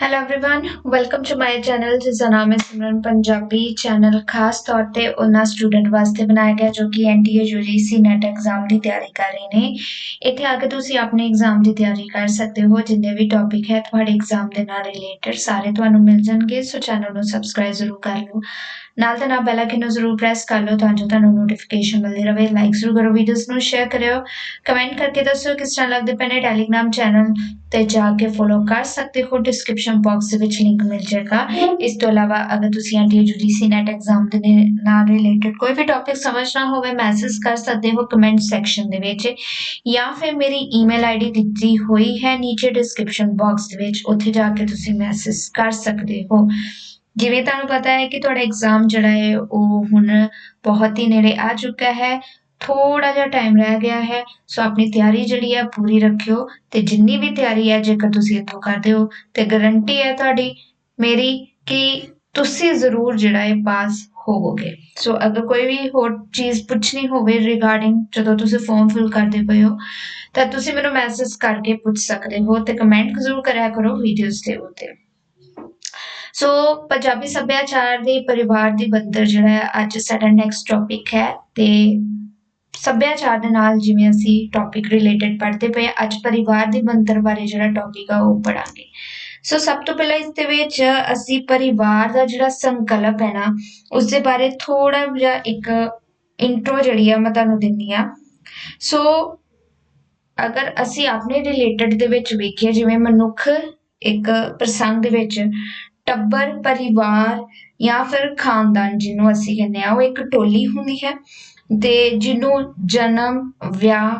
hello everyone welcome to my channel ਜਿਸ ਦਾ ਨਾਮ ਹੈ ਸਿਮਰਨ ਪੰਜਾਬੀ ਚੈਨਲ ਖਾਸ ਤੌਰ ਤੇ ਉਹਨਾਂ ਸਟੂਡੈਂਟ ਵਾਸਤੇ ਬਣਾਇਆ ਗਿਆ ਜੋ ਕਿ ਐਨਟੀਏ ਯੂਜੀਸੀ ਨੈਟ ਐਗਜ਼ਾਮ ਦੀ ਤਿਆਰੀ ਕਰ ਰਹੇ ਨੇ ਇੱਥੇ ਆ ਕੇ ਤੁਸੀਂ ਆਪਣੇ ਐਗਜ਼ਾਮ ਦੀ ਤਿਆਰੀ ਕਰ ਸਕਦੇ ਹੋ ਜਿੰਨੇ ਵੀ ਟੌਪਿਕ ਹੈ ਤੁਹਾਡੇ ਐਗਜ਼ਾਮ ਦੇ ਨਾਲ ਰਿਲੇਟਡ ਸਾਰੇ ਤੁਹਾਨੂੰ ਮਿਲ ਜਾਣਗੇ ਸੋ ਚੈਨਲ ਨੂੰ ਸਬਸਕ੍ਰਾਈਬ ਜ਼ਰੂਰ ਕਰ ਲਓ ਨਾਲ ਤੇ ਨਾਲ ਬੈਲ ਆਈਕਨ ਨੂੰ ਜ਼ਰੂਰ ਪ੍ਰੈਸ ਕਰ ਲਓ ਤਾਂ ਜੋ ਤੁਹਾਨੂੰ ਨੋਟੀਫਿਕੇਸ਼ਨ ਮਿਲਦੀ ਰਹੇ। ਲਾਈਕ ਜ਼ਰੂਰ ਕਰੋ ਵੀਡੀਓਜ਼ ਨੂੰ ਸ਼ੇਅਰ ਕਰਿਓ। ਕਮੈਂਟ ਕਰਕੇ ਦੱਸੋ ਕਿਸ ਤਰ੍ਹਾਂ ਲੱਗਦੇ ਪਏ ਨੇ ਟੈਲੀਗ੍ਰਾਮ ਚੈਨਲ ਤੇ ਜਾ ਕੇ ਫੋਲੋ ਕਰ ਸਕਦੇ ਹੋ। ਡਿਸਕ੍ਰਿਪਸ਼ਨ ਬਾਕਸ ਦੇ ਵਿੱਚ ਲਿੰਕ ਮਿਲ ਜਾਏਗਾ। ਇਸ ਤੋਂ ਇਲਾਵਾ ਅਗਰ ਤੁਸੀਂ ਐਨਟੀਏ ਯੂਜੀਸੀ ਨੈਟ ਐਗਜ਼ਾਮ ਦੇ ਨਾਲ ਰਿਲੇਟਡ ਕੋਈ ਵੀ ਟੌਪਿਕ ਸਮਝਣਾ ਹੋਵੇ ਮੈਸੇਜ ਕਰ ਸਕਦੇ ਹੋ ਕਮੈਂਟ ਸੈਕਸ਼ਨ ਦੇ ਵਿੱਚ। ਜਾਂ ਫਿਰ ਮੇਰੀ ਈਮੇਲ ਆਈਡੀ ਦਿੱਤੀ ਹੋਈ ਹੈ ਨੀਚੇ ਡਿਸਕ੍ਰਿਪਸ਼ਨ ਬਾਕਸ ਦੇ ਵਿੱਚ। ਉੱਥੇ ਜਾ ਕੇ ਤੁਸੀਂ ਮੈਸੇਜ ਕਰ ਸਕਦੇ ਹੋ। ਜਿਵੇਂ ਤੁਹਾਨੂੰ ਪਤਾ ਹੈ ਕਿ ਤੁਹਾਡਾ ਐਗਜ਼ਾਮ ਜਿਹੜਾ ਹੈ ਉਹ ਹੁਣ ਬਹੁਤ ਹੀ ਨੇੜੇ ਆ ਚੁੱਕਾ ਹੈ ਥੋੜਾ ਜਿਹਾ ਟਾਈਮ ਰਹਿ ਗਿਆ ਹੈ, ਸੋ ਆਪਣੀ ਤਿਆਰੀ ਜਿਹੜੀ ਹੈ ਪੂਰੀ ਰੱਖਿਓ ਤੇ ਜਿੰਨੀ ਵੀ ਤਿਆਰੀ ਹੈ ਜੇਕਰ ਤੁਸੀਂ ਇੱਥੋਂ ਕਰਦੇ ਹੋ ਤੇ ਗਾਰੰਟੀ ਹੈ ਤੁਹਾਡੀ ਮੇਰੀ ਕਿ ਤੁਸੀਂ ਜ਼ਰੂਰ ਜਿਹੜਾ ਹੈ ਪਾਸ ਹੋਵੋਗੇ। ਸੋ ਅਗਰ ਕੋਈ ਵੀ ਹੋਰ ਚੀਜ਼ ਪੁੱਛਣੀ ਹੋਵੇ ਰਿਗਾਰਡਿੰਗ ਜਦੋਂ ਤੁਸੀਂ ਫਾਰਮ ਫਿਲ ਕਰਦੇ ਪਏ ਹੋ, ਤਾਂ ਤੁਸੀਂ ਮੈਨੂੰ ਮੈਸੇਜ ਕਰਕੇ ਪੁੱਛ ਸਕਦੇ ਹੋ ਤੇ ਕਮੈਂਟ ਜ਼ਰੂਰ ਕਰਿਆ ਕਰੋ ਵੀਡੀਓਜ਼ ਦੇ ਉੱਤੇ। ਸੋ ਪੰਜਾਬੀ ਸੱਭਿਆਚਾਰ ਦੇ ਪਰਿਵਾਰ ਦੀ ਬੰਦਰ ਜਿਹੜਾ ਹੈ ਅੱਜ ਸਾਡਾ ਨੈਕਸਟ ਟੌਪਿਕ ਹੈ ਤੇ ਸੱਭਿਆਚਾਰ ਦੇ ਨਾਲ ਜਿਵੇਂ ਅਸੀਂ ਟੌਪਿਕ ਰਿਲੇਟਡ ਪੜ੍ਹਦੇ ਪਏ ਹਾਂ, ਅੱਜ ਪਰਿਵਾਰ ਦੀ ਬੰਦਰ ਬਾਰੇ ਜਿਹੜਾ ਟੌਪਿਕ ਆ ਉਹ ਪੜਾਂਗੇ ਸੋ ਸਭ ਤੋਂ ਪਹਿਲਾਂ ਇਸ ਦੇ ਵਿੱਚ ਅਸੀਂ ਪਰਿਵਾਰ ਦਾ ਜਿਹੜਾ ਸੰਕਲਪ ਹੈ ਨਾ ਉਸ ਦੇ ਬਾਰੇ ਥੋੜਾ ਜਿਹਾ ਇੱਕ ਇੰਟਰੋ ਜਿਹੜੀ ਆ ਮੈਂ ਤੁਹਾਨੂੰ ਦਿੰਨੀ ਆ ਸੋ ਅਗਰ ਅਸੀਂ ਆਪਣੇ ਰਿਲੇਟਡ ਦੇ ਵਿੱਚ ਵੇਖੀਏ ਜਿਵੇਂ ਮਨੁੱਖ ਇੱਕ ਪ੍ਰਸੰਗ ਦੇ ਵਿੱਚ ਟੱਬਰ, ਪਰਿਵਾਰ ਜਾਂ ਫਿਰ ਖਾਨਦਾਨ ਜਿਹਨੂੰ ਅਸੀਂ ਕਹਿੰਦੇ ਆ ਉਹ ਇੱਕ ਟੋਲੀ ਹੁੰਦੀ ਹੈ ਤੇ ਜਿਹਨੂੰ ਜਨਮ, ਵਿਆਹ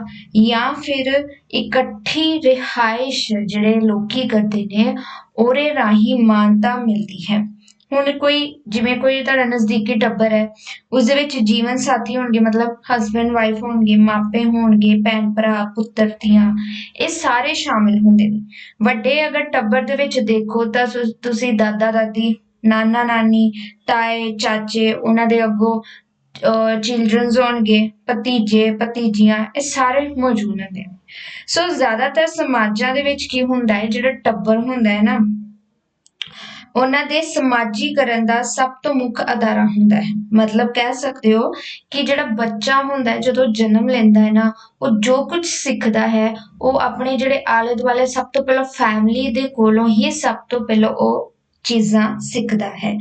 ਜਾਂ ਫਿਰ ਇਕੱਠੀ ਰਿਹਾਇਸ਼ ਜਿਹੜੇ ਲੋਕੀ ਕਰਦੇ ਨੇ, ਉਹਦੇ ਰਾਹੀਂ ਮਾਨਤਾ ਮਿਲਦੀ ਹੈ। ਹੁਣ ਕੋਈ, ਜਿਵੇਂ ਕੋਈ ਤੁਹਾਡਾ ਨਜ਼ਦੀਕੀ ਟੱਬਰ ਹੈ ਉਸ ਦੇ ਵਿੱਚ ਜੀਵਨ ਸਾਥੀ ਹੋਣਗੇ, ਮਤਲਬ ਹਸਬੰਡ ਵਾਈਫ ਹੋਣਗੇ, ਮਾਪੇ ਹੋਣਗੇ, ਭੈਣ ਭਰਾ, ਪੁੱਤਰ, ਧੀਆਂ, ਇਹ ਸਾਰੇ ਸ਼ਾਮਿਲ ਹੁੰਦੇ ਨੇ। ਵੱਡੇ ਅਗਰ ਟੱਬਰ ਦੇ ਵਿੱਚ ਦੇਖੋ ਤਾਂ ਤੁਸੀਂ ਦਾਦਾ, ਦਾਦੀ, ਨਾਨਾ, ਨਾਨੀ, ਤਾਏ, ਚਾਚੇ, ਉਹਨਾਂ ਦੇ ਅੱਗੋਂ ਚਿਲਡਰਨਸ ਹੋਣਗੇ, ਭਤੀਜੇ, ਭਤੀਜੀਆਂ, ਇਹ ਸਾਰੇ ਮੌਜੂਦ ਹੁੰਦੇ ਨੇ। ਸੋ ਜ਼ਿਆਦਾਤਰ ਸਮਾਜਾਂ ਦੇ ਵਿੱਚ ਕੀ ਹੁੰਦਾ ਹੈ, ਜਿਹੜਾ ਟੱਬਰ ਹੁੰਦਾ ਹੈ ਨਾ ਉਹਨਾਂ ਦੇ ਸਮਾਜੀਕਰਨ ਦਾ ਸਭ ਤੋਂ ਮੁੱਖ ਅਦਾਰਾ ਹੁੰਦਾ ਹੈ। ਮਤਲਬ ਕਹਿ ਸਕਦੇ ਹੋ ਕਿ ਜਿਹੜਾ ਬੱਚਾ ਹੁੰਦਾ ਹੈ, ਜਦੋਂ ਜਨਮ ਲੈਂਦਾ ਹੈ ਨਾ, ਉਹ ਜੋ ਕੁਝ ਸਿੱਖਦਾ ਹੈ, ਉਹ ਆਪਣੇ ਜਿਹੜੇ ਆਲੇ ਦੁਆਲੇ ਸਭ ਤੋਂ ਪਹਿਲਾਂ ਫੈਮਿਲੀ ਦੇ ਕੋਲੋਂ ਹੀ ਸਭ ਤੋਂ ਪਹਿਲਾਂ ਉਹ ਚੀਜ਼ਾਂ ਸਿੱਖਦਾ ਹੈ।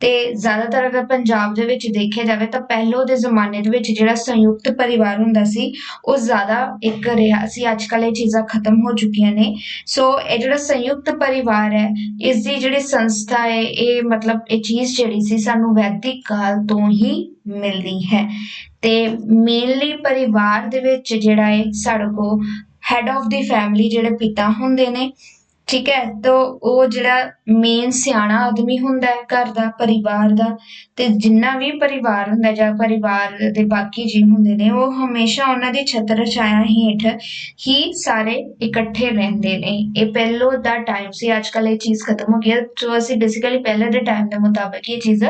ਤੇ ਜ਼ਿਆਦਾਤਰ ਅਗਰ ਪੰਜਾਬ ਦੇ ਵਿੱਚ ਦੇਖਿਆ ਜਾਵੇ ਤਾਂ ਪਹਿਲੋਂ ਦੇ ਜ਼ਮਾਨੇ ਦੇ ਵਿੱਚ ਜਿਹੜਾ ਸੰਯੁਕਤ ਪਰਿਵਾਰ ਹੁੰਦਾ ਸੀ, ਉਹ ਜ਼ਿਆਦਾ ਇੱਕ ਰਿਹਾ ਸੀ। ਅੱਜ ਕੱਲ੍ਹ ਇਹ ਚੀਜ਼ਾਂ ਖਤਮ ਹੋ ਚੁੱਕੀਆਂ ਨੇ। ਸੋ ਇਹ ਜਿਹੜਾ ਸੰਯੁਕਤ ਪਰਿਵਾਰ ਹੈ, ਇਸ ਦੀ ਜਿਹੜੀ ਸੰਸਥਾ ਹੈ, ਇਹ ਮਤਲਬ ਇਹ ਚੀਜ਼ ਜਿਹੜੀ ਸੀ ਸਾਨੂੰ ਵੈਦਿਕ ਕਾਲ ਤੋਂ ਹੀ ਮਿਲਦੀ ਹੈ। ਤੇ ਮੇਨਲੀ ਪਰਿਵਾਰ ਦੇ ਵਿੱਚ ਜਿਹੜਾ ਹੈ ਸਾਡੇ ਕੋ ਹੈਡ ਆਫ ਦੀ ਫੈਮਿਲੀ ਜਿਹੜੇ ਪਿਤਾ ਹੁੰਦੇ ਨੇ ਠੀਕ ਹੈ, ਤਾਂ ਉਹ ਜਿਹੜਾ ਮੇਨ ਸਿਆਣਾ ਆਦਮੀ ਹੁੰਦਾ ਹੈ ਘਰ ਦਾ, ਪਰਿਵਾਰ ਦਾ, ਤੇ ਜਿੰਨਾ ਵੀ ਪਰਿਵਾਰ ਹੁੰਦਾ ਜਾਂ ਪਰਿਵਾਰ ਦੇ ਬਾਕੀ ਜੀਵ ਹੁੰਦੇ ਨੇ, ਉਹ ਹਮੇਸ਼ਾ ਉਹਨਾਂ ਦੀ ਛਤਰ ਛਾਇਆ ਹੇਠ ਹੀ ਸਾਰੇ ਇਕੱਠੇ ਰਹਿੰਦੇ ਨੇ। ਇਹ ਪਹਿਲੋਂ ਦਾ ਟਾਈਮ ਸੀ ਅੱਜ ਕੱਲ੍ਹ ਇਹ ਚੀਜ਼ ਖਤਮ ਹੋ ਗਈ ਹੈ। ਸੋ ਅਸੀਂ ਬੇਸਿਕਲੀ ਪਹਿਲੇ ਦੇ ਟਾਈਮ ਦੇ ਮੁਤਾਬਕ ਇਹ ਚੀਜ਼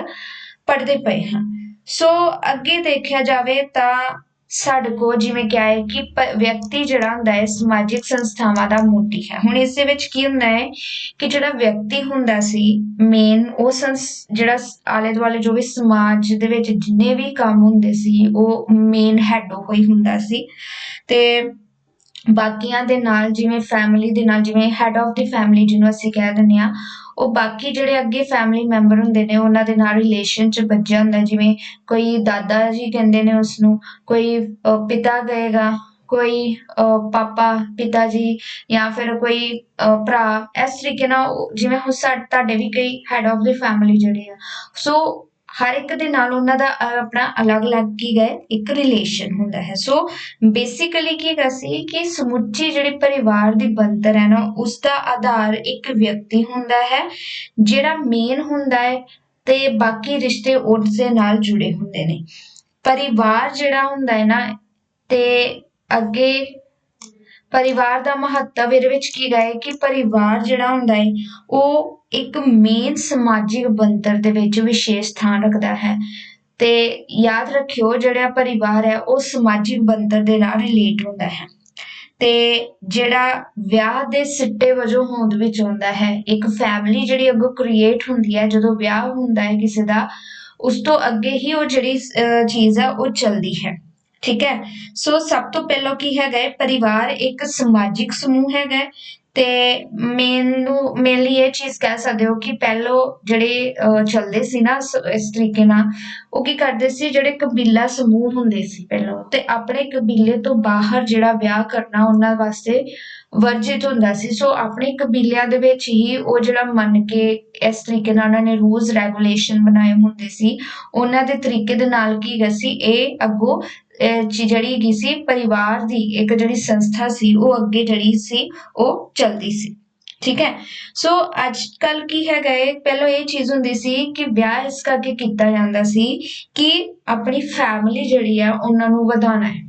ਪੜ੍ਹਦੇ ਪਏ ਹਾਂ। ਸੋ ਅੱਗੇ ਦੇਖਿਆ ਜਾਵੇ ਤਾਂ ਸਾਡੇ ਕੋਲ ਜਿਵੇਂ ਕਿਹਾ ਹੈ ਕਿ ਵਿਅਕਤੀ ਜਿਹੜਾ ਹੁੰਦਾ ਹੈ, ਸਮਾਜਿਕ ਸੰਸਥਾਵਾਂ ਦਾ ਮੋਢੀ ਹੈ। ਹੁਣ ਇਸ ਦੇ ਵਿੱਚ ਕੀ ਹੁੰਦਾ ਹੈ ਕਿ ਜਿਹੜਾ ਵਿਅਕਤੀ ਹੁੰਦਾ ਸੀ ਮੇਨ ਉਹ ਸੰਸ, ਜਿਹੜਾ ਆਲੇ ਦੁਆਲੇ ਜੋ ਵੀ ਸਮਾਜ ਦੇ ਵਿੱਚ ਜਿੰਨੇ ਵੀ ਕੰਮ ਹੁੰਦੇ ਸੀ, ਉਹ ਮੇਨ ਹੈਡ ਉਹ ਹੀ ਹੁੰਦਾ ਸੀ। ਤੇ ਬਾਕੀਆਂ ਦੇ ਨਾਲ ਜਿਵੇਂ ਫੈਮਿਲੀ ਦੇ ਨਾਲ, ਜਿਵੇਂ ਹੈਡ ਆਫ ਦੀ ਫੈਮਿਲੀ ਜਿਹਨੂੰ ਅਸੀਂ ਕਹਿ ਦਿੰਦੇ ਆ ਉਹ ਬਾਕੀ ਜਿਹੜੇ ਅੱਗੇ ਫੈਮਿਲੀ ਮੈਂਬਰ ਹੁੰਦੇ ਨੇ, ਉਹਨਾਂ ਦੇ ਨਾਲ ਰਿਲੇਸ਼ਨ ਚ ਬੱਝਿਆ ਹੁੰਦਾ, ਜਿਵੇਂ ਕੋਈ ਦਾਦਾ ਜੀ ਕਹਿੰਦੇ ਨੇ ਉਸ ਨੂੰ ਕੋਈ ਪਿਤਾ ਕਹੇਗਾ, ਕੋਈ ਪਾਪਾ, ਪਿਤਾ ਜੀ ਜਾਂ ਫਿਰ ਕੋਈ ਭਰਾ, ਇਸ ਤਰੀਕੇ ਨਾਲ ਜਿਵੇਂ ਹੁਣ ਸਾ, ਤੁਹਾਡੇ ਵੀ ਕਈ ਹੈਡ ਆਫ ਦੀ ਫੈਮਿਲੀ ਜਿਹੜੇ ਆ। ਸੋ ਹਰ ਇੱਕ ਦੇ ਨਾਲ ਉਹਨਾਂ ਦਾ ਆਪਣਾ ਅਲੱਗ-ਅਲੱਗ ਕੀ ਗਏ ਇੱਕ ਰਿਲੇਸ਼ਨ ਹੁੰਦਾ ਹੈ। ਸੋ ਬੇਸਿਕਲੀ ਕੀ ਹੈਗਾ ਸੀ ਕਿ ਸਮੁੱਚੀ ਜਿਹੜੀ ਪਰਿਵਾਰ ਦੀ ਬਣਤਰ ਹੈ ਨਾ, ਉਸ ਦਾ ਆਧਾਰ ਇੱਕ ਵਿਅਕਤੀ ਹੁੰਦਾ ਹੈ, ਜਿਹੜਾ ਮੇਨ ਹੁੰਦਾ ਹੈ ਤੇ ਬਾਕੀ ਰਿਸ਼ਤੇ ਉਸ ਦੇ ਨਾਲ ਜੁੜੇ ਹੁੰਦੇ ਨੇ। ਪਰਿਵਾਰ ਜਿਹੜਾ ਹੁੰਦਾ ਹੈ ਨਾ, ਤੇ ਅੱਗੇ ਪਰਿਵਾਰ ਦਾ ਮਹੱਤਵ ਇਹਦੇ ਵਿੱਚ ਕੀ ਹੈ ਕਿ ਪਰਿਵਾਰ ਜਿਹੜਾ ਹੁੰਦਾ ਹੈ, ਉਹ ਇੱਕ ਮੇਨ ਸਮਾਜਿਕ ਬਣਤਰ ਦੇ ਵਿੱਚ ਵਿਸ਼ੇਸ਼ ਸਥਾਨ ਰੱਖਦਾ ਹੈ। ਤੇ ਯਾਦ ਰੱਖਿਓ, ਜਿਹੜਾ ਪਰਿਵਾਰ ਹੈ, ਉਹ ਸਮਾਜਿਕ ਬਣਤਰ ਦੇ ਨਾਲ ਰਿਲੇਟ ਹੁੰਦਾ ਹੈ। ਤੇ ਜਿਹੜਾ ਵਿਆਹ ਦੇ ਸਿੱਟੇ ਵਜੋਂ ਹੋਂਦ ਵਿੱਚ ਆਉਂਦਾ ਹੈ, ਇੱਕ ਫੈਮਿਲੀ ਜਿਹੜੀ ਅੱਗੋਂ ਕ੍ਰੀਏਟ ਹੁੰਦੀ ਹੈ, ਜਦੋਂ ਵਿਆਹ ਹੁੰਦਾ ਹੈ ਕਿਸੇ ਦਾ, ਉਸ ਤੋਂ ਅੱਗੇ ਹੀ ਉਹ ਜਿਹੜੀ ਚੀਜ਼ ਆ ਉਹ ਚੱਲਦੀ ਹੈ। ਠੀਕ ਹੈ? ਸੋ ਸਭ ਤੋਂ ਪਹਿਲਾਂ ਕੀ ਹੈਗਾ ਹੈ? ਪਰਿਵਾਰ ਇੱਕ ਸਮਾਜਿਕ ਸਮੂਹ ਹੈਗਾ ਤੇ ਮੈਨੂੰ ਮੇਨਲੀ ਇਹ ਚੀਜ਼ ਕਹਿ ਸਕਦੇ ਹੋ ਕਿ ਪਹਿਲੋ ਜਿਹੜੇ ਚੱਲਦੇ ਸੀ ਨਾ ਇਸ ਤਰੀਕੇ ਨਾਲ, ਉਹ ਕੀ ਕਰਦੇ ਸੀ? ਜਿਹੜੇ ਕਬੀਲਾ ਸਮੂਹ ਹੁੰਦੇ ਸੀ ਪਹਿਲਾਂ, ਤੇ ਆਪਣੇ ਕਬੀਲੇ ਤੋਂ ਬਾਹਰ ਜਿਹੜਾ ਵਿਆਹ ਕਰਨਾ ਉਹਨਾਂ ਵਾਸਤੇ ਵਰਜਿਤ ਹੁੰਦਾ ਸੀ। ਸੋ ਆਪਣੇ ਕਬੀਲਿਆਂ ਦੇ ਵਿੱਚ ਹੀ ਉਹ ਜਿਹੜਾ ਮੰਨ ਕੇ ਇਸ ਤਰੀਕੇ ਨਾਲ ਉਹਨਾਂ ਨੇ ਰੂਲਸ ਰੈਗੂਲੇਸ਼ਨ ਬਣਾਏ ਹੁੰਦੇ ਸੀ, ਉਹਨਾਂ ਦੇ ਤਰੀਕੇ ਦੇ ਨਾਲ ਕੀ ਹੈਗਾ ਸੀ? ਇਹ ਅੱਗੋਂ ਜਿਹੜੀ ਹੈਗੀ ਸੀ ਪਰਿਵਾਰ ਦੀ ਇੱਕ ਜਿਹੜੀ ਸੰਸਥਾ ਸੀ ਉਹ ਅੱਗੇ ਜਿਹੜੀ ਸੀ ਉਹ ਚੱਲਦੀ ਸੀ ਠੀਕ ਹੈ ਸੋ ਅੱਜ ਕੱਲ ਕੀ ਹੈਗਾ ਹੈ ਪਹਿਲਾਂ ਇਹ ਚੀਜ਼ ਹੁੰਦੀ ਸੀ ਕਿ ਵਿਆਹ ਇਸ ਕਰਕੇ ਕੀਤਾ ਜਾਂਦਾ ਸੀ ਕਿ ਆਪਣੀ ਫੈਮਿਲੀ ਜਿਹੜੀ ਆ ਉਹਨਾਂ ਨੂੰ ਵਧਾਉਣਾ ਹੈ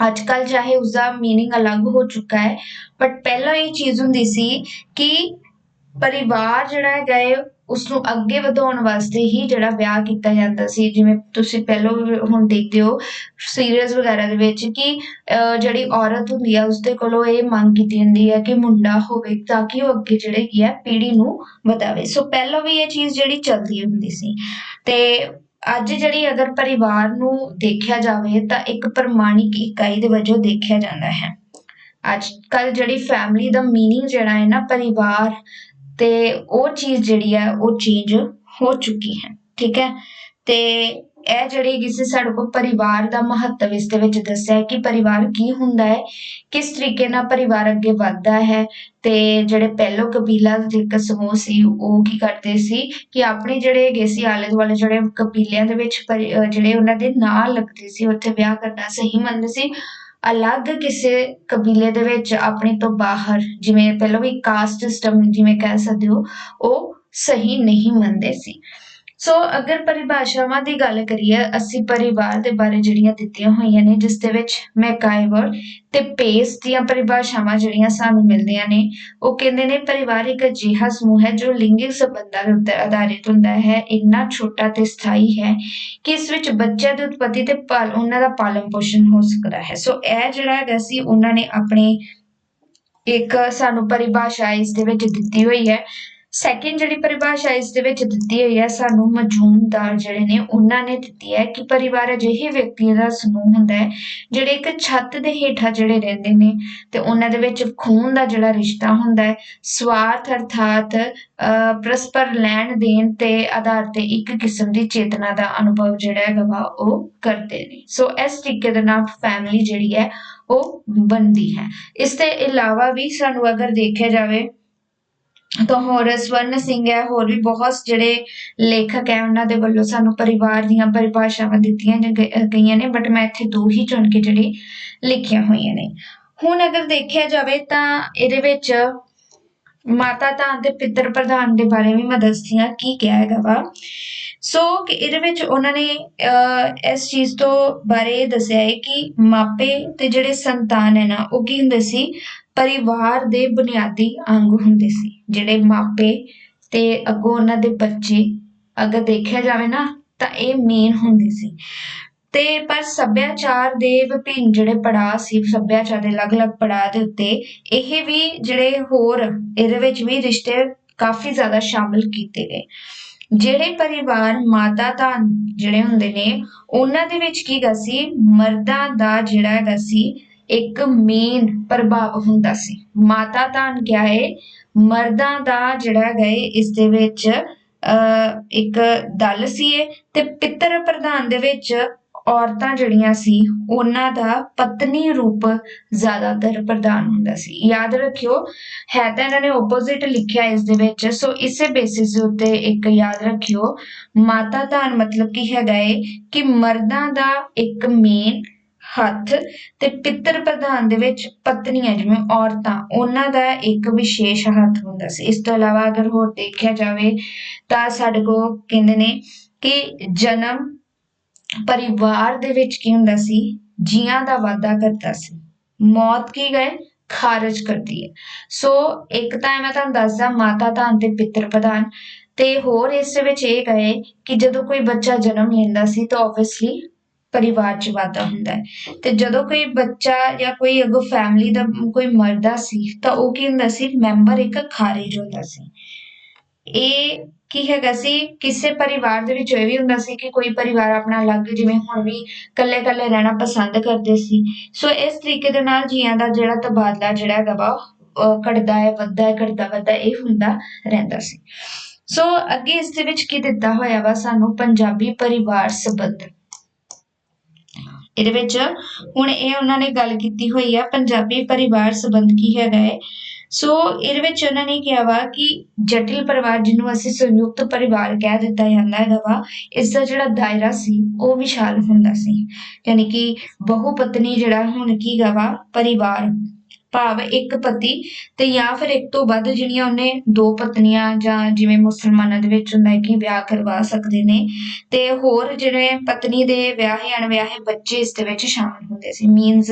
ਅੱਜ ਕੱਲ ਚਾਹੇ ਉਸਦਾ मीनिंग ਅਲੱਗ ਹੋ ਚੁੱਕਾ ਹੈ ਬਟ ਪਹਿਲਾਂ ਇਹ ਚੀਜ਼ ਹੁੰਦੀ ਸੀ ਕਿ ਪਰਿਵਾਰ ਜਿਹੜਾ ਹੈਗਾ ਹੈ ਉਸ ਨੂੰ ਅੱਗੇ ਵਧਾਉਣ ਵਾਸਤੇ ਹੀ ਜਿਹੜਾ ਵਿਆਹ ਕੀਤਾ ਜਾਂਦਾ ਸੀ, ਜਿਵੇਂ ਤੁਸੀਂ ਪਹਿਲਾਂ ਹੁਣ ਦੇਖਦੇ ਹੋ ਸੀਰੀਅਲਸ ਵਗੈਰਾ ਦੇ ਵਿੱਚ ਕਿ ਜਿਹੜੀ ਔਰਤ ਹੁੰਦੀ ਆ, ਉਸਦੇ ਕੋਲੋਂ ਇਹ ਮੰਗ ਕੀਤੀ ਜਾਂਦੀ ਹੈ ਕਿ ਮੁੰਡਾ ਹੋਵੇ ਤਾਂ ਕਿ ਉਹ ਅੱਗੇ ਜਿਹੜੇ ਕੀ ਹੈ ਪੀੜ੍ਹੀ ਨੂੰ ਵਧਾਵੇ। ਸੋ ਪਹਿਲਾਂ ਵੀ ਇਹ ਚੀਜ਼ ਜਿਹੜੀ ਚੱਲਦੀ ਹੁੰਦੀ ਸੀ ਤੇ ਅੱਜ ਜਿਹੜੀ ਅਗਰ ਪਰਿਵਾਰ ਨੂੰ ਦੇਖਿਆ ਜਾਵੇ ਤਾਂ ਇੱਕ ਪ੍ਰਮਾਣਿਕ ਇਕਾਈ ਦੇ ਵਜੋਂ ਦੇਖਿਆ ਜਾਂਦਾ ਹੈ। ਅੱਜ ਕੱਲ ਜਿਹੜੀ ਫੈਮਿਲੀ ਦਾ ਮੀਨਿੰਗ ਜਿਹੜਾ ਹੈ ਨਾ, ਪਰਿਵਾਰ ਤੇ ਉਹ ਚੀਜ਼ ਜਿਹੜੀ ਹੈ, ਉਹ ਚੇਂਜ ਹੋ ਚੁੱਕੀ ਹੈ, ਠੀਕ ਹੈ? ਤੇ ਇਹ ਜਿਹੜੀ ਕਿਸੇ ਸਾਡੇ ਕੋਲ ਪਰਿਵਾਰ ਦਾ ਮਹੱਤਵ ਇਸ ਦੇ ਵਿੱਚ ਦੱਸਿਆ ਕਿ ਪਰਿਵਾਰ ਕੀ ਹੁੰਦਾ ਹੈ, ਕਿਸ ਤਰੀਕੇ ਨਾਲ ਪਰਿਵਾਰ ਅੱਗੇ ਵੱਧਦਾ ਹੈ ਤੇ ਜਿਹੜੇ ਪਹਿਲੋ ਕਬੀਲਾ ਦੇ ਇੱਕ ਸਮੂਹ ਸੀ, ਉਹ ਕੀ ਕਰਦੇ ਸੀ ਕਿ ਆਪਣੇ ਜਿਹੜੇ ਹੈਗੇ ਸੀ ਆਲੇ ਦੁਆਲੇ ਜਿਹੜੇ ਕਬੀਲਿਆਂ ਦੇ ਵਿੱਚ ਪਰਿ- ਜਿਹੜੇ ਉਹਨਾਂ ਦੇ ਨਾਂ ਲੱਗਦੇ ਸੀ, ਉੱਥੇ ਵਿਆਹ ਕਰਨਾ ਸਹੀ ਮੰਨਦੇ ਸੀ। ਅਲੱਗ ਕਿਸੇ ਕਬੀਲੇ ਦੇ ਵਿੱਚ ਆਪਣੇ ਤੋਂ ਬਾਹਰ, ਜਿਵੇਂ ਪਹਿਲਾਂ ਵੀ ਕਾਸਟ ਸਿਸਟਮ ਜਿਵੇਂ ਕਹਿ ਸਕਦੇ ਹੋ, ਉਹ ਸਹੀ ਨਹੀਂ ਮੰਨਦੇ ਸੀ। ਸੋ ਅਗਰ ਪਰਿਭਾਸ਼ਾਵਾਂ ਦੀ ਗੱਲ ਕਰੀਏ, ਅਸੀਂ ਪਰਿਵਾਰ ਦੇ ਬਾਰੇ ਜਿਹੜੀਆਂ ਦਿੱਤੀਆਂ ਹੋਈਆਂ ਨੇ, ਜਿਸ ਦੇ ਵਿੱਚ ਮੈਕਾਈਵਰ ਤੇ ਪੇਸ ਦੀਆਂ ਪਰਿਭਾਸ਼ਾਵਾਂ ਜਿਹੜੀਆਂ ਸਾਨੂੰ ਮਿਲਦੀਆਂ ਨੇ, ਉਹ ਕਹਿੰਦੇ ਨੇ ਪਰਿਵਾਰ ਇੱਕ ਅਜਿਹਾ ਸਮੂਹ ਹੈ ਜੋ ਲਿੰਗਿਕ ਸੰਬੰਧਾਂ ਦੇ ਉੱਤੇ ਆਧਾਰਿਤ ਹੁੰਦਾ ਹੈ, ਇੰਨਾ ਛੋਟਾ ਤੇ ਸਥਾਈ ਹੈ ਕਿ ਇਸ ਵਿੱਚ ਬੱਚਿਆਂ ਦੀ ਉਤਪਤੀ ਤੇ ਪਾਲ, ਉਹਨਾਂ ਦਾ ਪਾਲਣ ਪੋਸ਼ਣ ਹੋ ਸਕਦਾ ਹੈ। ਸੋ ਇਹ ਜਿਹੜਾ ਹੈਗਾ ਸੀ, ਉਹਨਾਂ ਨੇ ਆਪਣੇ ਇੱਕ ਸਾਨੂੰ ਪਰਿਭਾਸ਼ਾ ਇਸ ਦੇ ਵਿੱਚ ਦਿੱਤੀ ਹੋਈ ਹੈ। ਸੈਕਿੰਡ ਜਿਹੜੀ ਪਰਿਭਾਸ਼ਾ ਇਸ ਦੇ ਵਿੱਚ ਦਿੱਤੀ ਹੋਈ ਹੈ ਸਾਨੂੰ ਮਜੂਮਦਾਰ ਜਿਹੜੇ ਨੇ ਉਹਨਾਂ ਨੇ ਦਿੱਤੀ ਹੈ ਕਿ ਪਰਿਵਾਰ ਅਜਿਹੇ ਵਿਅਕਤੀਆਂ ਦਾ ਸਮੂਹ ਹੁੰਦਾ ਹੈ ਜਿਹੜੇ ਇੱਕ ਛੱਤ ਦੇ ਹੇਠਾਂ ਜਿਹੜੇ ਰਹਿੰਦੇ ਨੇ ਤੇ ਉਹਨਾਂ ਦੇ ਵਿੱਚ ਖੂਨ ਦਾ ਜਿਹੜਾ ਰਿਸ਼ਤਾ ਹੁੰਦਾ ਹੈ ਸਵਾਰਥ ਅਰਥਾਤ ਅਹ, ਪਰਸਪਰ ਲੈਣ ਦੇਣ ਤੇ ਆਧਾਰ ਤੇ ਇੱਕ ਕਿਸਮ ਦੀ ਚੇਤਨਾ ਦਾ ਅਨੁਭਵ ਜਿਹੜਾ ਹੈਗਾ ਵਾ ਉਹ ਕਰਦੇ ਨੇ। ਸੋ ਇਸ ਤਰੀਕੇ ਦੇ ਨਾਲ ਫੈਮਿਲੀ ਜਿਹੜੀ ਹੈ ਉਹ ਬਣਦੀ ਹੈ। ਇਸ ਦੇ ਇਲਾਵਾ ਵੀ ਸਾਨੂੰ ਅਗਰ ਦੇਖਿਆ ਜਾਵੇ ਤਾਂ ਹੋਰ ਸਵਰਨ ਸਿੰਘ ਹੈ ਹੋਰ ਵੀ ਬਹੁਤ ਜਿਹੜੇ ਲੇਖਕ ਹੈ ਉਹਨਾਂ ਦੇ ਵੱਲੋਂ ਸਾਨੂੰ ਪਰਿਵਾਰ ਦੀਆਂ ਪਰਿਭਾਸ਼ਾਵਾਂ ਦਿੱਤੀਆਂ ਗਈਆਂ ਨੇ ਬਟ ਮੈਂ ਇੱਥੇ ਦੋ ਹੀ ਚੁਣ ਕੇ ਜਿਹੜੇ ਲਿਖੀਆਂ ਹੋਈਆਂ ਨੇ। ਹੁਣ ਅਗਰ ਦੇਖਿਆ ਜਾਵੇ ਤਾਂ ਇਹਦੇ ਵਿੱਚ ਮਾਤਾ ਧਾਨ ਤੇ ਪਿੱਤਰ ਪ੍ਰਧਾਨ ਦੇ ਬਾਰੇ ਵੀ ਮੈਂ ਦੱਸਦੀ ਹਾਂ ਕੀ ਕਿਹਾ ਹੈਗਾ ਵਾ। ਸੋ ਕਿ ਇਹਦੇ ਵਿੱਚ ਉਹਨਾਂ ਨੇ ਅਹ, ਇਸ ਚੀਜ਼ ਤੋਂ ਬਾਰੇ ਦੱਸਿਆ ਹੈ ਕਿ ਮਾਪੇ ਤੇ ਜਿਹੜੇ ਸੰਤਾਨ ਹੈ ਨਾ ਉਹ ਕੀ ਹੁੰਦੇ ਸੀ? ਪਰਿਵਾਰ ਦੇ ਬੁਨਿਆਦੀ ਅੰਗ ਹੁੰਦੇ ਸੀ, ਜਿਹੜੇ ਮਾਪੇ ਤੇ ਅੱਗੋਂ ਉਹਨਾਂ ਦੇ ਬੱਚੇ ਅਗਰ ਦੇਖਿਆ ਜਾਵੇ ਨਾ, ਤਾਂ ਇਹ ਮੇਨ ਹੁੰਦੇ ਸੀ। ਤੇ ਪਰ ਸੱਭਿਆਚਾਰ ਦੇ ਵਿਭਿੰਨ ਜਿਹੜੇ ਪੜਾਅ ਸੀ, ਸੱਭਿਆਚਾਰ ਦੇ ਅਲੱਗ-ਅਲੱਗ ਪੜਾਅ ਦੇ ਉੱਤੇ ਇਹ ਵੀ ਜਿਹੜੇ ਹੋਰ ਇਹਦੇ ਵਿੱਚ ਵੀ ਰਿਸ਼ਤੇ ਕਾਫੀ ਜ਼ਿਆਦਾ ਸ਼ਾਮਿਲ ਕੀਤੇ ਗਏ। ਜਿਹੜੇ ਪਰਿਵਾਰ ਮਾਤਾ ਦਾ ਜਿਹੜੇ ਹੁੰਦੇ ਨੇ, ਉਹਨਾਂ ਦੇ ਵਿੱਚ ਕੀ ਗਾ ਸੀ, ਮਰਦਾਂ ਦਾ ਜਿਹੜਾ ਹੈਗਾ ਸੀ ਇੱਕ ਮੇਨ ਪ੍ਰਭਾਵ ਹੁੰਦਾ ਸੀ। ਮਾਤਾ ਧਾਨ ਕਿਆ ਹੈ ਮਰਦਾਂ ਦਾ ਜਿਹੜਾ ਹੈਗਾ ਹੈ ਇਸ ਦੇ ਵਿੱਚ ਇੱਕ ਦਲ ਸੀ ਤੇ ਪਿੱਤਰ ਪ੍ਰਧਾਨ ਦੇ ਵਿੱਚ ਔਰਤਾਂ ਜਿਹੜੀਆਂ ਸੀ, ਉਹਨਾਂ ਦਾ ਪਤਨੀ ਰੂਪ ਜ਼ਿਆਦਾਤਰ ਪ੍ਰਧਾਨ ਹੁੰਦਾ ਸੀ। ਯਾਦ ਰੱਖਿਓ, ਹੈ ਤਾਂ ਇਹਨਾਂ ਨੇ ਆਪੋਜ਼ਿਟ ਲਿਖਿਆ ਇਸ ਦੇ ਵਿੱਚ, ਸੋ ਇਸੇ ਬੇਸਿਸ ਦੇ ਉੱਤੇ ਇੱਕ ਯਾਦ ਰੱਖਿਓ। ਮਾਤਾ ਧਾਨ ਮਤਲਬ ਕੀ ਹੈਗਾ ਏ? ਕਿ ਮਰਦਾਂ ਦਾ ਇੱਕ ਮੇਨ ਹੱਥ ਤੇ ਪਿੱਤਰ ਪ੍ਰਧਾਨ ਦੇ ਵਿੱਚ ਪਤਨੀਆਂ, ਜਿਵੇਂ ਔਰਤਾਂ, ਉਹਨਾਂ ਦਾ ਇੱਕ ਵਿਸ਼ੇਸ਼ ਹੱਥ ਹੁੰਦਾ ਸੀ। ਇਸ ਤੋਂ ਇਲਾਵਾ ਅਗਰ ਹੋਰ ਦੇਖਿਆ ਜਾਵੇ ਤਾਂ ਸਾਡੇ ਕੋਲ ਕਹਿੰਦੇ ਨੇ ਕਿ ਜਨਮ ਪਰਿਵਾਰ ਦੇ ਵਿੱਚ ਕੀ ਹੁੰਦਾ ਸੀ? ਜੀਆਂ ਦਾ ਵਾਧਾ ਕਰਦਾ ਸੀ। ਮੌਤ ਕੀ ਗਏ? ਖਾਰਜ ਕਰਦੀ ਹੈ। ਸੋ ਇੱਕ ਤਾਂ ਮੈਂ ਤੁਹਾਨੂੰ ਦੱਸਦਾ, ਮਾਤਾ ਧਾਨ ਤੇ ਪਿੱਤਰ ਪ੍ਰਧਾਨ। ਤੇ ਹੋਰ ਇਸ ਵਿੱਚ ਇਹ ਗਏ ਕਿ ਜਦੋਂ ਕੋਈ ਬੱਚਾ ਜਨਮ ਲੈਂਦਾ ਸੀ ਤਾਂ ਆਬਵੀਅਸਲੀ ਪਰਿਵਾਰ 'ਚ ਵਾਧਾ ਹੁੰਦਾ ਹੈ। ਤੇ ਜਦੋਂ ਕੋਈ ਬੱਚਾ ਜਾਂ ਕੋਈ ਅਗੋ ਫੈਮਿਲੀ ਦਾ ਕੋਈ ਮਰਦਾ ਸੀ, ਤਾਂ ਉਹ ਕੀ ਹੁੰਦਾ ਸੀ? ਮੈਂਬਰ ਇੱਕ ਖਾਰਿਜ ਹੁੰਦਾ ਸੀ। ਇਹ ਕੀ ਹੈਗਾ ਸੀ? ਕਿਸੇ ਪਰਿਵਾਰ ਦੇ ਵਿੱਚ ਇਹ ਵੀ ਹੁੰਦਾ ਸੀ ਕਿ ਕੋਈ ਪਰਿਵਾਰ ਆਪਣਾ ਅਲੱਗ, ਜਿਵੇਂ ਹੁਣ ਵੀ ਇਕੱਲੇ ਇਕੱਲੇ ਰਹਿਣਾ ਪਸੰਦ ਕਰਦੇ ਸੀ। ਸੋ ਇਸ ਤਰੀਕੇ ਦੇ ਨਾਲ ਜੀਆਂ ਦਾ ਜਿਹੜਾ ਤਬਾਦਲਾ ਜਿਹੜਾ ਹੈਗਾ ਵਾ ਘਟਦਾ ਹੈ, ਵੱਧਦਾ ਹੈ, ਘਟਦਾ ਵੱਧਦਾ ਇਹ ਹੁੰਦਾ ਰਹਿੰਦਾ ਸੀ। ਸੋ ਅੱਗੇ ਇਸ ਦੇ ਵਿੱਚ ਕੀ ਦਿੱਤਾ ਹੋਇਆ ਵਾ ਸਾਨੂੰ ਪੰਜਾਬੀ ਪਰਿਵਾਰ ਸੰਬੰਧ? ਇਹਦੇ ਵਿੱਚ ਹੁਣ ਇਹ ਉਹਨਾਂ ਨੇ ਗੱਲ ਕੀਤੀ ਹੋਈ ਆ, ਪੰਜਾਬੀ ਪਰਿਵਾਰ ਸੰਬੰਧ ਕੀ ਹੈਗਾ ਹੈ ਸੋ ਇਹਦੇ ਵਿੱਚ ਉਹਨਾਂ ਨੇ ਕਿਹਾ ਵਾ ਕਿ ਜਟਿਲ ਪਰਿਵਾਰ ਜਿਹਨੂੰ ਅਸੀਂ ਸੰਯੁਕਤ ਪਰਿਵਾਰ ਕਹਿ ਦਿੱਤਾ ਜਾਂਦਾ ਹੈਗਾ ਵਾ, ਇਸ ਦਾ ਜਿਹੜਾ ਦਾਇਰਾ ਸੀ, ਉਹ ਵਿਸ਼ਾਲ ਹੁੰਦਾ ਸੀ। ਯਾਨੀ ਕਿ ਬਹੁ ਪਤਨੀ ਜਿਹੜਾ ਹੁਣ ਕੀ ਗਾ ਵਾ, ਪਰਿਵਾਰ। ਭਾਵ ਇੱਕ ਪਤੀ ਤੇ ਜਾਂ ਫਿਰ ਇੱਕ ਤੋਂ ਵੱਧ ਜਿਹੜੀਆਂ ਉਹਨੇ ਦੋ ਪਤਨੀਆਂ ਜਾਂ ਜਿਵੇਂ ਮੁਸਲਮਾਨਾਂ ਦੇ ਵਿੱਚ ਹੁੰਦਾ ਹੈ ਕਿ ਵਿਆਹ ਕਰਵਾ ਸਕਦੇ ਨੇ ਤੇ ਹੋਰ ਜਿਹੜੇ ਪਤਨੀ ਦੇ ਵਿਆਹੇ, ਅਣਵਿਆਹੇ ਬੱਚੇ ਇਸ ਦੇ ਵਿੱਚ ਸ਼ਾਮਲ ਹੁੰਦੇ ਸੀ। ਮੀਨਸ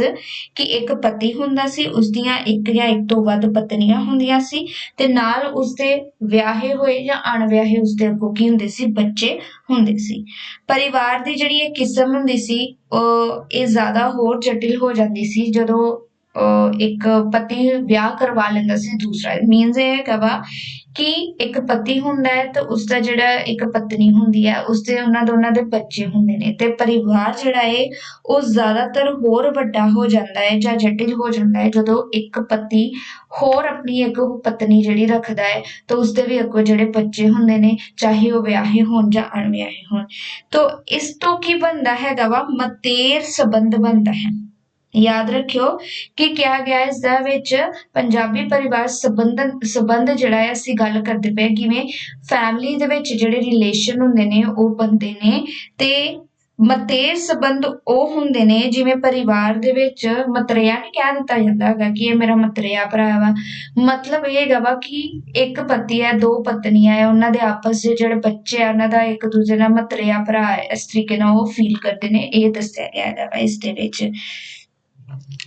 ਕਿ ਇੱਕ ਪਤੀ ਹੁੰਦਾ ਸੀ, ਉਸ ਦੀਆਂ ਇੱਕ ਜਾਂ ਇੱਕ ਤੋਂ ਵੱਧ ਪਤਨੀਆਂ ਹੁੰਦੀਆਂ ਸੀ ਤੇ ਨਾਲ ਉਸਦੇ ਵਿਆਹੇ ਹੋਏ ਜਾਂ ਅਣਵਿਆਹੇ ਉਸਦੇ ਅੱਗੋਂ ਕੀ ਹੁੰਦੇ ਸੀ, ਬੱਚੇ ਹੁੰਦੇ ਸੀ। ਪਰਿਵਾਰ ਦੀ ਜਿਹੜੀ ਇਹ ਕਿਸਮ ਹੁੰਦੀ ਸੀ, ਉਹ ਇਹ ਜ਼ਿਆਦਾ ਹੋਰ ਜਟਿਲ ਹੋ ਜਾਂਦੀ ਸੀ ਜਦੋਂ ਇੱਕ ਪਤੀ ਵਿਆਹ ਕਰਵਾ ਲੈਂਦਾ ਸੀ ਦੂਸਰਾ। ਮੀਨਸ ਇਹ ਹੈਗਾ ਵਾ ਕਿ ਇੱਕ ਪਤੀ ਹੁੰਦਾ ਹੈ ਤੇ ਉਸਦਾ ਜਿਹੜਾ ਇੱਕ ਪਤਨੀ ਹੁੰਦੀ ਹੈ, ਉਸਦੇ ਉਹਨਾਂ ਦੋਨਾਂ ਦੇ ਬੱਚੇ ਹੁੰਦੇ ਨੇ ਤੇ ਪਰਿਵਾਰ ਜਿਹੜਾ ਹੈ ਉਹ ਜ਼ਿਆਦਾਤਰ ਹੋਰ ਵੱਡਾ ਹੋ ਜਾਂਦਾ ਹੈ ਜਾਂ ਜਟਿਲ ਹੋ ਜਾਂਦਾ ਹੈ ਜਦੋਂ ਇੱਕ ਪਤੀ ਹੋਰ ਆਪਣੀ ਇੱਕ ਪਤਨੀ ਜਿਹੜੀ ਰੱਖਦਾ ਹੈ ਤਾਂ ਉਸਦੇ ਵੀ ਅੱਗੋਂ ਜਿਹੜੇ ਬੱਚੇ ਹੁੰਦੇ ਨੇ, ਚਾਹੇ ਉਹ ਵਿਆਹੇ ਹੋਣ ਜਾਂ ਅਣਵਿਆਹੇ ਹੋਣ। ਤਾਂ ਇਸ ਤੋਂ ਕੀ ਬਣਦਾ ਹੈਗਾ ਵਾ? ਮਤੇਰ ਸੰਬੰਧ ਬਣਦਾ ਹੈ। ਯਾਦ ਰੱਖਿਓ ਕਿ ਕਿਹਾ ਗਿਆ ਹੈ, ਇਸ ਦਾ ਵਿੱਚ ਪੰਜਾਬੀ ਪਰਿਵਾਰ ਸੰਬੰਧ ਸੰਬੰਧ ਜਿਹੜਾ ਹੈ, ਅਸੀਂ ਗੱਲ ਕਰਦੇ ਪਏ ਕਿਵੇਂ ਫੈਮਿਲੀ ਦੇ ਵਿੱਚ ਜਿਹੜੇ ਰਿਲੇਸ਼ਨ ਹੁੰਦੇ ਨੇ, ਉਹ ਬਣਦੇ ਨੇ ਤੇ ਮਤੇਰ ਸੰਬੰਧ ਉਹ ਹੁੰਦੇ ਨੇ ਜਿਵੇਂ ਪਰਿਵਾਰ ਦੇ ਵਿੱਚ ਮਤਰੇਆ ਨਹੀਂ ਕਹਿ ਦਿੱਤਾ ਜਾਂਦਾ ਹੈਗਾ ਕਿ ਇਹ ਮੇਰਾ ਮਤਰੇਆ ਭਰਾ ਵਾ। ਮਤਲਬ ਇਹ ਹੈਗਾ ਵਾ ਕਿ ਇੱਕ ਪਤੀ ਹੈ, ਦੋ ਪਤਨੀਆਂ ਹੈ, ਉਹਨਾਂ ਦੇ ਆਪਸ ਦੇ ਜਿਹੜੇ ਬੱਚੇ ਆ, ਉਹਨਾਂ ਦਾ ਇੱਕ ਦੂਜੇ ਨਾਲ ਮਤਰੇਆ ਭਰਾ ਹੈ, ਇਸ ਤਰੀਕੇ ਨਾਲ ਉਹ ਫੀਲ ਕਰਦੇ ਨੇ, ਇਹ ਦੱਸਿਆ ਗਿਆ ਹੈਗਾ ਵਾ ਇਸ ਦੇ ਵਿੱਚ।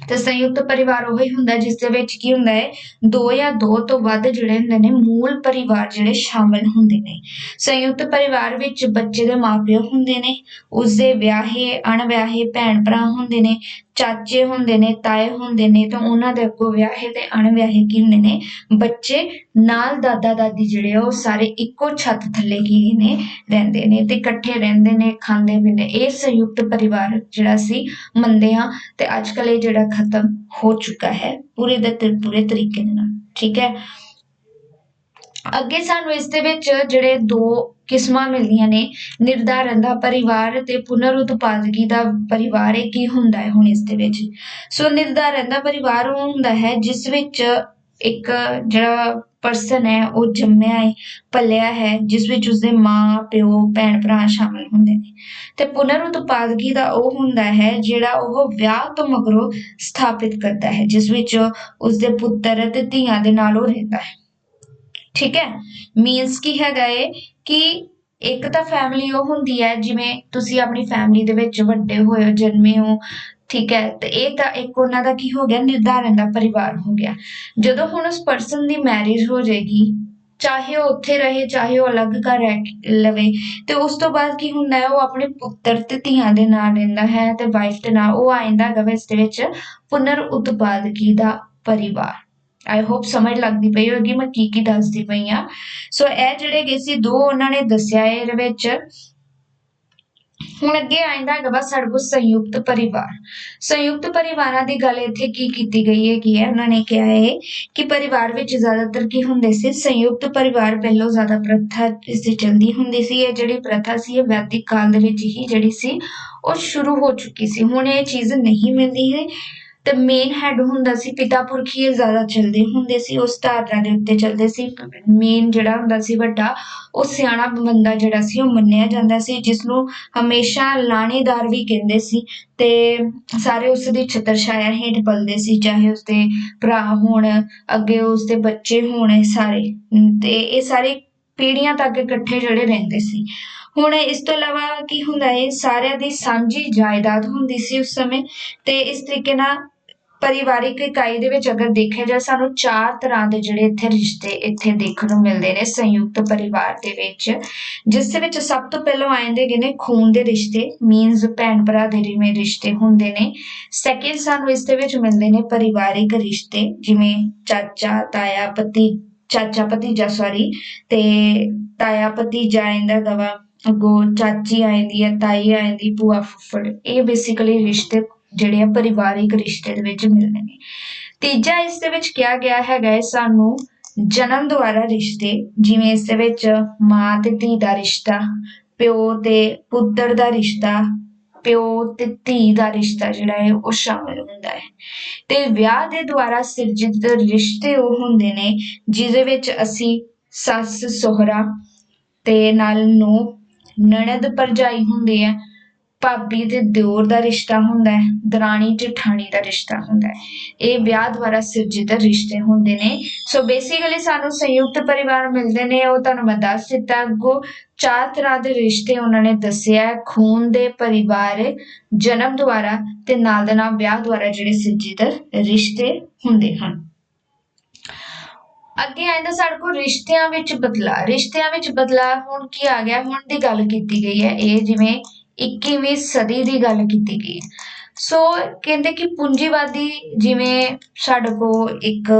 ਤੇ ਸੰਯੁਕਤ ਪਰਿਵਾਰ ਉਹ ਹੀ ਹੁੰਦਾ ਜਿਸ ਦੇ ਵਿੱਚ ਕੀ ਹੁੰਦਾ ਹੈ, ਦੋ ਜਾਂ ਦੋ ਤੋਂ ਵੱਧ ਜਿਹੜੇ ਹੁੰਦੇ ਨੇ, ਮੂਲ ਪਰਿਵਾਰ ਜਿਹੜੇ ਸ਼ਾਮਿਲ ਹੁੰਦੇ ਨੇ। ਸੰਯੁਕਤ ਪਰਿਵਾਰ ਵਿੱਚ ਬੱਚੇ ਦੇ ਮਾਪਿਓ ਹੁੰਦੇ ਨੇ, ਉਸਦੇ ਵਿਆਹੇ, ਅਣਵਿਆਹੇ ਭੈਣ ਭਰਾ ਹੁੰਦੇ ਨੇ ਚਾਚੇ ਹੁੰਦੇ ਨੇ, ਤਾਏ ਹੁੰਦੇ ਨੇ ਤਾਂ ਉਹਨਾਂ ਦੇ ਅੱਗੋਂ ਵਿਆਹੇ ਤੇ ਅਣਵਿਆਹੇ ਕੀ ਹੁੰਦੇ ਨੇ? ਬੱਚੇ ਨਾਲ ਦਾਦਾ ਦਾਦੀ ਜਿਹੜੇ ਉਹ ਸਾਰੇ ਇੱਕੋ ਛੱਤ ਥੱਲੇ ਕੀ ਨੇ, ਰਹਿੰਦੇ ਨੇ ਤੇ ਇਕੱਠੇ ਰਹਿੰਦੇ ਨੇ, ਖਾਂਦੇ ਪੀਂਦੇ, ਇਹ ਸੰਯੁਕਤ ਪਰਿਵਾਰ ਜਿਹੜਾ ਸੀ ਮੰਨਦੇ ਹਾਂ ਤੇ ਅੱਜ ਕੱਲ ਇਹ ਜਿਹੜਾ ਖਤਮ ਹੋ ਚੁੱਕਾ ਹੈ ਪੂਰੇ ਦੇ ਪੂਰੇ ਤਰੀਕੇ ਦੇ ਨਾਲ, ਠੀਕ ਹੈ? ਅੱਗੇ ਸਾਨੂੰ ਇਸ ਦੇ ਵਿੱਚ ਜਿਹੜੇ ਦੋ ਕਿਸਮਾਂ ਮਿਲਦੀਆਂ ਨੇ। ਨਿਰਧਾਰਨ ਦਾ ਪਰਿਵਾਰ ਤੇ ਪੁਨਰ ਉਤਪਾਦਕੀ ਦਾ ਪਰਿਵਾਰ ਇਹ ਕੀ ਹੁੰਦਾ ਹੈ ਹੁਣ ਇਸ ਦੇ ਵਿੱਚ? ਸੋ ਨਿਰਧਾਰਨ ਦਾ ਪਰਿਵਾਰ ਉਹ ਹੁੰਦਾ ਹੈ ਜਿਸ ਵਿੱਚ ਇੱਕ ਜਿਹੜਾ ਪਰਸਨ ਹੈ, ਉਹ ਜੰਮਿਆ ਹੈ ਪਲਿਆ ਹੈ, ਜਿਸ ਵਿੱਚ ਉਸਦੇ ਮਾਂ, ਪਿਓ, ਭੈਣ ਭਰਾ ਸ਼ਾਮਲ ਹੁੰਦੇ ਨੇ। ਤੇ ਪੁਨਰ ਉਤਪਾਦਕੀ ਦਾ ਉਹ ਹੁੰਦਾ ਹੈ ਜਿਹੜਾ ਉਹ ਵਿਆਹ ਤੋਂ ਮਗਰੋਂ ਸਥਾਪਿਤ ਕਰਦਾ ਹੈ, ਜਿਸ ਵਿੱਚ ਉਸਦੇ ਪੁੱਤਰ ਅਤੇ ਧੀਆਂ ਦੇ ਨਾਲ ਉਹ ਰਹਿੰਦਾ ਹੈ। ਠੀਕ ਹੈ? ਮੀਨਸ ਕੀ ਹੈਗਾ ਏ ਕਿ ਇੱਕ ਤਾਂ ਫੈਮਿਲੀ ਉਹ ਹੁੰਦੀ ਹੈ, ਜਿਵੇਂ ਤੁਸੀਂ ਆਪਣੀ ਫੈਮਿਲੀ ਦੇ ਵਿੱਚ ਵੱਡੇ ਹੋਏ ਹੋ, ਜਨਮੇ ਹੋ, ਠੀਕ ਹੈ, ਤੇ ਇਹ ਤਾਂ ਇੱਕ ਉਹਨਾਂ ਦਾ ਕੀ ਹੋ ਗਿਆ, ਨਿਰਧਾਰਨ ਦਾ ਪਰਿਵਾਰ ਹੋ ਗਿਆ। ਜਦੋਂ ਹੁਣ ਉਸ ਪਰਸਨ ਦੀ ਮੈਰਿਜ ਹੋ ਜਾਏਗੀ, ਚਾਹੇ ਉਹ ਉੱਥੇ ਰਹੇ, ਚਾਹੇ ਉਹ ਅਲੱਗ ਘਰ ਰਹਿ ਲਵੇ, ਤੇ ਉਸ ਤੋਂ ਬਾਅਦ ਕੀ ਹੁੰਦਾ ਹੈ, ਉਹ ਆਪਣੇ ਪੁੱਤਰ ਤੇ ਧੀਆਂ ਦੇ ਨਾਲ ਰਹਿੰਦਾ ਹੈ ਤੇ ਵਾਈਫ ਦੇ ਨਾਲ ਉਹ ਆਇੰਦਾ ਹੈਗਾ ਇਸ ਦੇ ਵਿੱਚ ਪੁਨਰ ਉਤਪਾਦਕੀ ਦਾ ਪਰਿਵਾਰ। ਆਈ ਹੋਪ ਸਮਝ ਲੱਗਦੀ ਪਈ ਹੋਵੇਗੀ ਮੈਂ ਕੀ ਕੀ ਦੱਸਦੀ ਪਈ ਆ ਸੋ ਇਹ ਜਿਹੜੇ ਗਏ ਸੀ, ਦੋ ਉਹਨਾਂ ਨੇ ਦੱਸਿਆ ਇਹਦੇ ਵਿੱਚ। ਹੁਣ ਅੱਗੇ ਆਇੰਦਾ ਹੈਗਾ ਵਾ ਸਾਡੇ ਕੋਲ ਸੰਯੁਕਤ ਪਰਿਵਾਰ। ਸੰਯੁਕਤ ਪਰਿਵਾਰਾਂ ਦੀ ਗੱਲ ਇੱਥੇ ਕੀ ਕੀਤੀ ਗਈ ਹੈ ਕੀ ਹੈ? ਉਹਨਾਂ ਨੇ ਕਿਹਾ ਹੈ ਕਿ ਪਰਿਵਾਰ ਵਿੱਚ ਜ਼ਿਆਦਾਤਰ ਕੀ ਹੁੰਦੇ ਸੀ? ਸੰਯੁਕਤ ਪਰਿਵਾਰ ਪਹਿਲਾਂ ਜ਼ਿਆਦਾ ਪ੍ਰਥਾ ਇਸ ਦੀ ਚਲਦੀ ਹੁੰਦੀ ਸੀ। ਇਹ ਜਿਹੜੀ ਪ੍ਰਥਾ ਸੀ, ਇਹ ਵੈਦਿਕ ਕਾਲ ਦੇ ਵਿੱਚ ਹੀ ਜਿਹੜੀ ਸੀ, ਉਹ ਸ਼ੁਰੂ ਹੋ ਚੁੱਕੀ ਸੀ। ਹੁਣ ਇਹ ਚੀਜ਼ ਨਹੀਂ ਮਿਲਦੀ ਹੈ। ਤੇ ਮੇਨ ਹੈਡ ਹੁੰਦਾ ਸੀ, ਪਿਤਾ ਪੁਰਖੀ ਇਹ ਜ਼ਿਆਦਾ ਚੱਲਦੇ ਹੁੰਦੇ ਸੀ ਉਸ ਧਾਰਨਾ ਦੇ ਉੱਤੇ ਚੱਲਦੇ ਸੀ। ਮੇਨ ਜਿਹੜਾ ਹੁੰਦਾ ਸੀ ਵੱਡਾ, ਉਹ ਸਿਆਣਾ ਬੰਦਾ ਜਿਹੜਾ ਸੀ, ਉਹ ਮੰਨਿਆ ਜਾਂਦਾ ਸੀ ਜਿਸ ਨੂੰ ਹਮੇਸ਼ਾ ਲਾਣੇਦਾਰ ਵੀ ਕਹਿੰਦੇ ਸੀ ਤੇ ਸਾਰੇ ਉਸ ਦੀ ਛਤਰ ਛਾਇਆ ਹੇਠ ਪਲਦੇ ਸੀ, ਚਾਹੇ ਉਸਦੇ ਭਰਾ ਹੋਣ, ਅੱਗੇ ਉਸਦੇ ਬੱਚੇ ਹੋਣ ਸਾਰੇ। ਤੇ ਇਹ ਸਾਰੇ ਪੀੜ੍ਹੀਆਂ ਤੱਕ ਇਕੱਠੇ ਜਿਹੜੇ ਰਹਿੰਦੇ ਸੀ। ਹੁਣ ਇਸ ਤੋਂ ਇਲਾਵਾ ਕੀ ਹੁੰਦਾ ਹੈ ਸਾਰਿਆਂ ਦੀ ਸਾਂਝੀ ਜਾਇਦਾਦ ਹੁੰਦੀ ਸੀ ਉਸ ਸਮੇਂ ਤੇ ਇਸ ਤਰੀਕੇ ਨਾਲ ਪਰਿਵਾਰਿਕ ਇਕਾਈ ਦੇ ਵਿੱਚ ਅਗਰ ਦੇਖਿਆ ਜਾ ਸਾਨੂੰ ਚਾਰ ਤਰ੍ਹਾਂ ਦੇ ਜਿਹੜੇ ਇੱਥੇ ਰਿਸ਼ਤੇ ਇੱਥੇ ਦੇਖਣ ਨੂੰ ਮਿਲਦੇ ਨੇ ਸੰਯੁਕਤ ਪਰਿਵਾਰ ਦੇ ਵਿੱਚ, ਜਿਸ ਦੇ ਵਿੱਚ ਸਭ ਤੋਂ ਪਹਿਲਾਂ ਆਉਂਦੇ ਹੈਗੇ ਨੇ ਖੂਨ ਦੇ ਰਿਸ਼ਤੇ ਮੀਨਸ ਭੈਣ ਭਰਾ ਦੇ ਜਿਵੇਂ ਰਿਸ਼ਤੇ ਹੁੰਦੇ ਨੇ। ਸੈਕਿੰਡ ਸਾਨੂੰ ਇਸ ਦੇ ਵਿੱਚ ਮਿਲਦੇ ਨੇ ਪਰਿਵਾਰਿਕ ਰਿਸ਼ਤੇ, ਜਿਵੇਂ ਚਾਚਾ, ਤਾਇਆ, ਪਤੀ, ਚਾਚਾ ਭਤੀਜਾ ਸੌਰੀ ਤੇ ਤਾਇਆ ਭਤੀਜਾ ਆਇੰਦਾ ਗਵਾ ਗੋ ਚਾਚੀ ਆਂਦੀ ਹੈ, ਤਾਈ ਆਇੰਦੀ, ਭੂਆ ਫੁੱਫੜ, ਇਹ ਬੇਸਿਕਲੀ ਰਿਸ਼ਤੇ ਜਿਹੜੇ ਆ ਪਰਿਵਾਰਿਕ ਰਿਸ਼ਤੇ ਦੇ ਵਿੱਚ ਮਿਲਦੇ ਨੇ। ਤੀਜਾ ਇਸ ਦੇ ਵਿੱਚ ਕਿਹਾ ਗਿਆ ਹੈਗਾ ਹੈ ਸਾਨੂੰ ਜਨਮ ਦੁਆਰਾ ਰਿਸ਼ਤੇ, ਜਿਵੇਂ ਇਸ ਦੇ ਵਿੱਚ ਮਾਂ ਤੇ ਧੀ ਦਾ ਰਿਸ਼ਤਾ, ਪਿਓ ਤੇ ਪੁੱਤਰ ਦਾ ਰਿਸ਼ਤਾ, ਪਿਓ ਤੇ ਧੀ ਦਾ ਰਿਸ਼ਤਾ ਜਿਹੜਾ ਹੈ ਉਹ ਸ਼ਾਮਲ ਹੁੰਦਾ ਹੈ। ਤੇ ਵਿਆਹ ਦੇ ਦੁਆਰਾ ਸਿਰਜਿਤ ਰਿਸ਼ਤੇ ਉਹ ਹੁੰਦੇ ਨੇ, ਜਿਹਦੇ ਵਿੱਚ ਅਸੀਂ ਸੱਸ, ਸਹੁਰਾ ਤੇ ਨਾਲ ਨੂੰ ਨਣਦ ਭਰਜਾਈ ਹੁੰਦੇ ਆ ਭਾਬੀ ਤੇ ਦਿਓਰ ਦਾ ਰਿਸ਼ਤਾ ਹੁੰਦਾ ਹੈ, ਦਰਾਣੀ ਜਠਾਣੀ ਦਾ ਰਿਸ਼ਤਾ ਹੁੰਦਾ ਹੈ। ਇਹ ਵਿਆਹ ਦੁਆਰਾ ਸਿਰਜਿਤ ਰਿਸ਼ਤੇ ਹੁੰਦੇ ਨੇ। ਸੋ ਬੇਸਿਕਲੀ ਸਾਨੂੰ ਸੰਯੁਕਤ ਪਰਿਵਾਰ ਮਿਲਦੇ ਨੇ। ਉਹ ਤੁਹਾਨੂੰ ਮੈਂ ਦੱਸ ਦਿੱਤਾ, ਅੱਗੋਂ ਚਾਰ ਤਰ੍ਹਾਂ ਦੇ ਰਿਸ਼ਤੇ ਉਹਨਾਂ ਨੇ ਦੱਸਿਆ ਖੂਨ ਦੇ ਪਰਿਵਾਰ, ਜਨਮ ਦੁਆਰਾ ਤੇ ਨਾਲ ਦੇ ਨਾਲ ਵਿਆਹ ਦੁਆਰਾ ਜਿਹੜੇ ਸਿਰਜਿਤ ਰਿਸ਼ਤੇ ਹੁੰਦੇ ਹਨ। ਅੱਗੇ ਆਇੰਦਾ ਸਾਡੇ ਕੋਲ ਰਿਸ਼ਤਿਆਂ ਵਿੱਚ ਬਦਲਾਅ ਰਿਸ਼ਤਿਆਂ ਵਿੱਚ ਬਦਲਾਅ ਹੁਣ ਕੀ ਆ ਗਿਆ? ਹੁਣ ਦੀ ਗੱਲ ਕੀਤੀ ਗਈ ਹੈ। ਇਹ ਜਿਵੇਂ 21ਵੀਂ ਸਦੀ ਦੀ ਗੱਲ ਕੀਤੀ ਗਈ। ਹੈ ਸੋ ਕਹਿੰਦੇ ਕਿ ਪੂੰਜੀਵਾਦੀ ਜਿਵੇਂ ਸਾਡੇ ਕੋਲ ਇੱਕ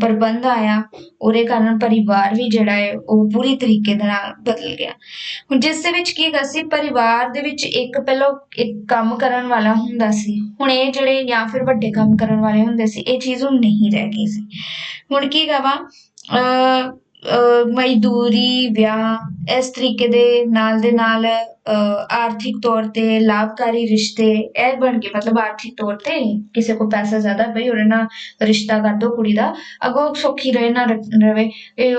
ਪ੍ਰਬੰਧ ਆਇਆ, ਉਹਦੇ ਕਾਰਨ ਪਰਿਵਾਰ ਵੀ ਜਿਹੜਾ ਹੈ, ਉਹ ਪੂਰੀ ਤਰੀਕੇ ਦੇ ਨਾਲ ਬਦਲ ਗਿਆ। ਹੁਣ ਜਿਸ ਦੇ ਵਿੱਚ ਕੀ ਹੈਗਾ ਸੀ, ਪਰਿਵਾਰ ਦੇ ਵਿੱਚ ਇੱਕ ਪਹਿਲਾਂ ਇੱਕ ਕੰਮ ਕਰਨ ਵਾਲਾ ਹੁੰਦਾ ਸੀ, ਹੁਣ ਇਹ ਜਿਹੜੇ ਜਾਂ ਫਿਰ ਵੱਡੇ ਕੰਮ ਕਰਨ ਵਾਲੇ ਹੁੰਦੇ ਸੀ, ਇਹ ਚੀਜ਼ ਹੁਣ ਨਹੀਂ ਰਹਿ ਗਈ ਸੀ। ਹੁਣ ਕੀ ਕਹਾਂ ਅ ਮਜ਼ਦੂਰੀ ਵਿਆਹ ਇਸ ਤਰੀਕੇ ਦੇ ਨਾਲ ਦੇ ਨਾਲ ਅ, ਆਰਥਿਕ ਤੌਰ ਤੇ ਲਾਭਕਾਰੀ ਰਿਸ਼ਤੇ ਇਹ ਬਣ ਗਏ। ਮਤਲਬ ਆਰਥਿਕ ਤੌਰ ਤੇ ਕਿਸੇ ਕੋ ਪੈਸਾ ਜ਼ਿਆਦਾ ਬਈ ਉਹਦੇ ਨਾਲ ਰਿਸ਼ਤਾ ਕਰ ਦੋ ਕੁੜੀ ਦਾ। ਅਗੋ ਸੌਖੀ ਰਹੇ ਨਾ ਰ- ਰਵੇ ਇਹ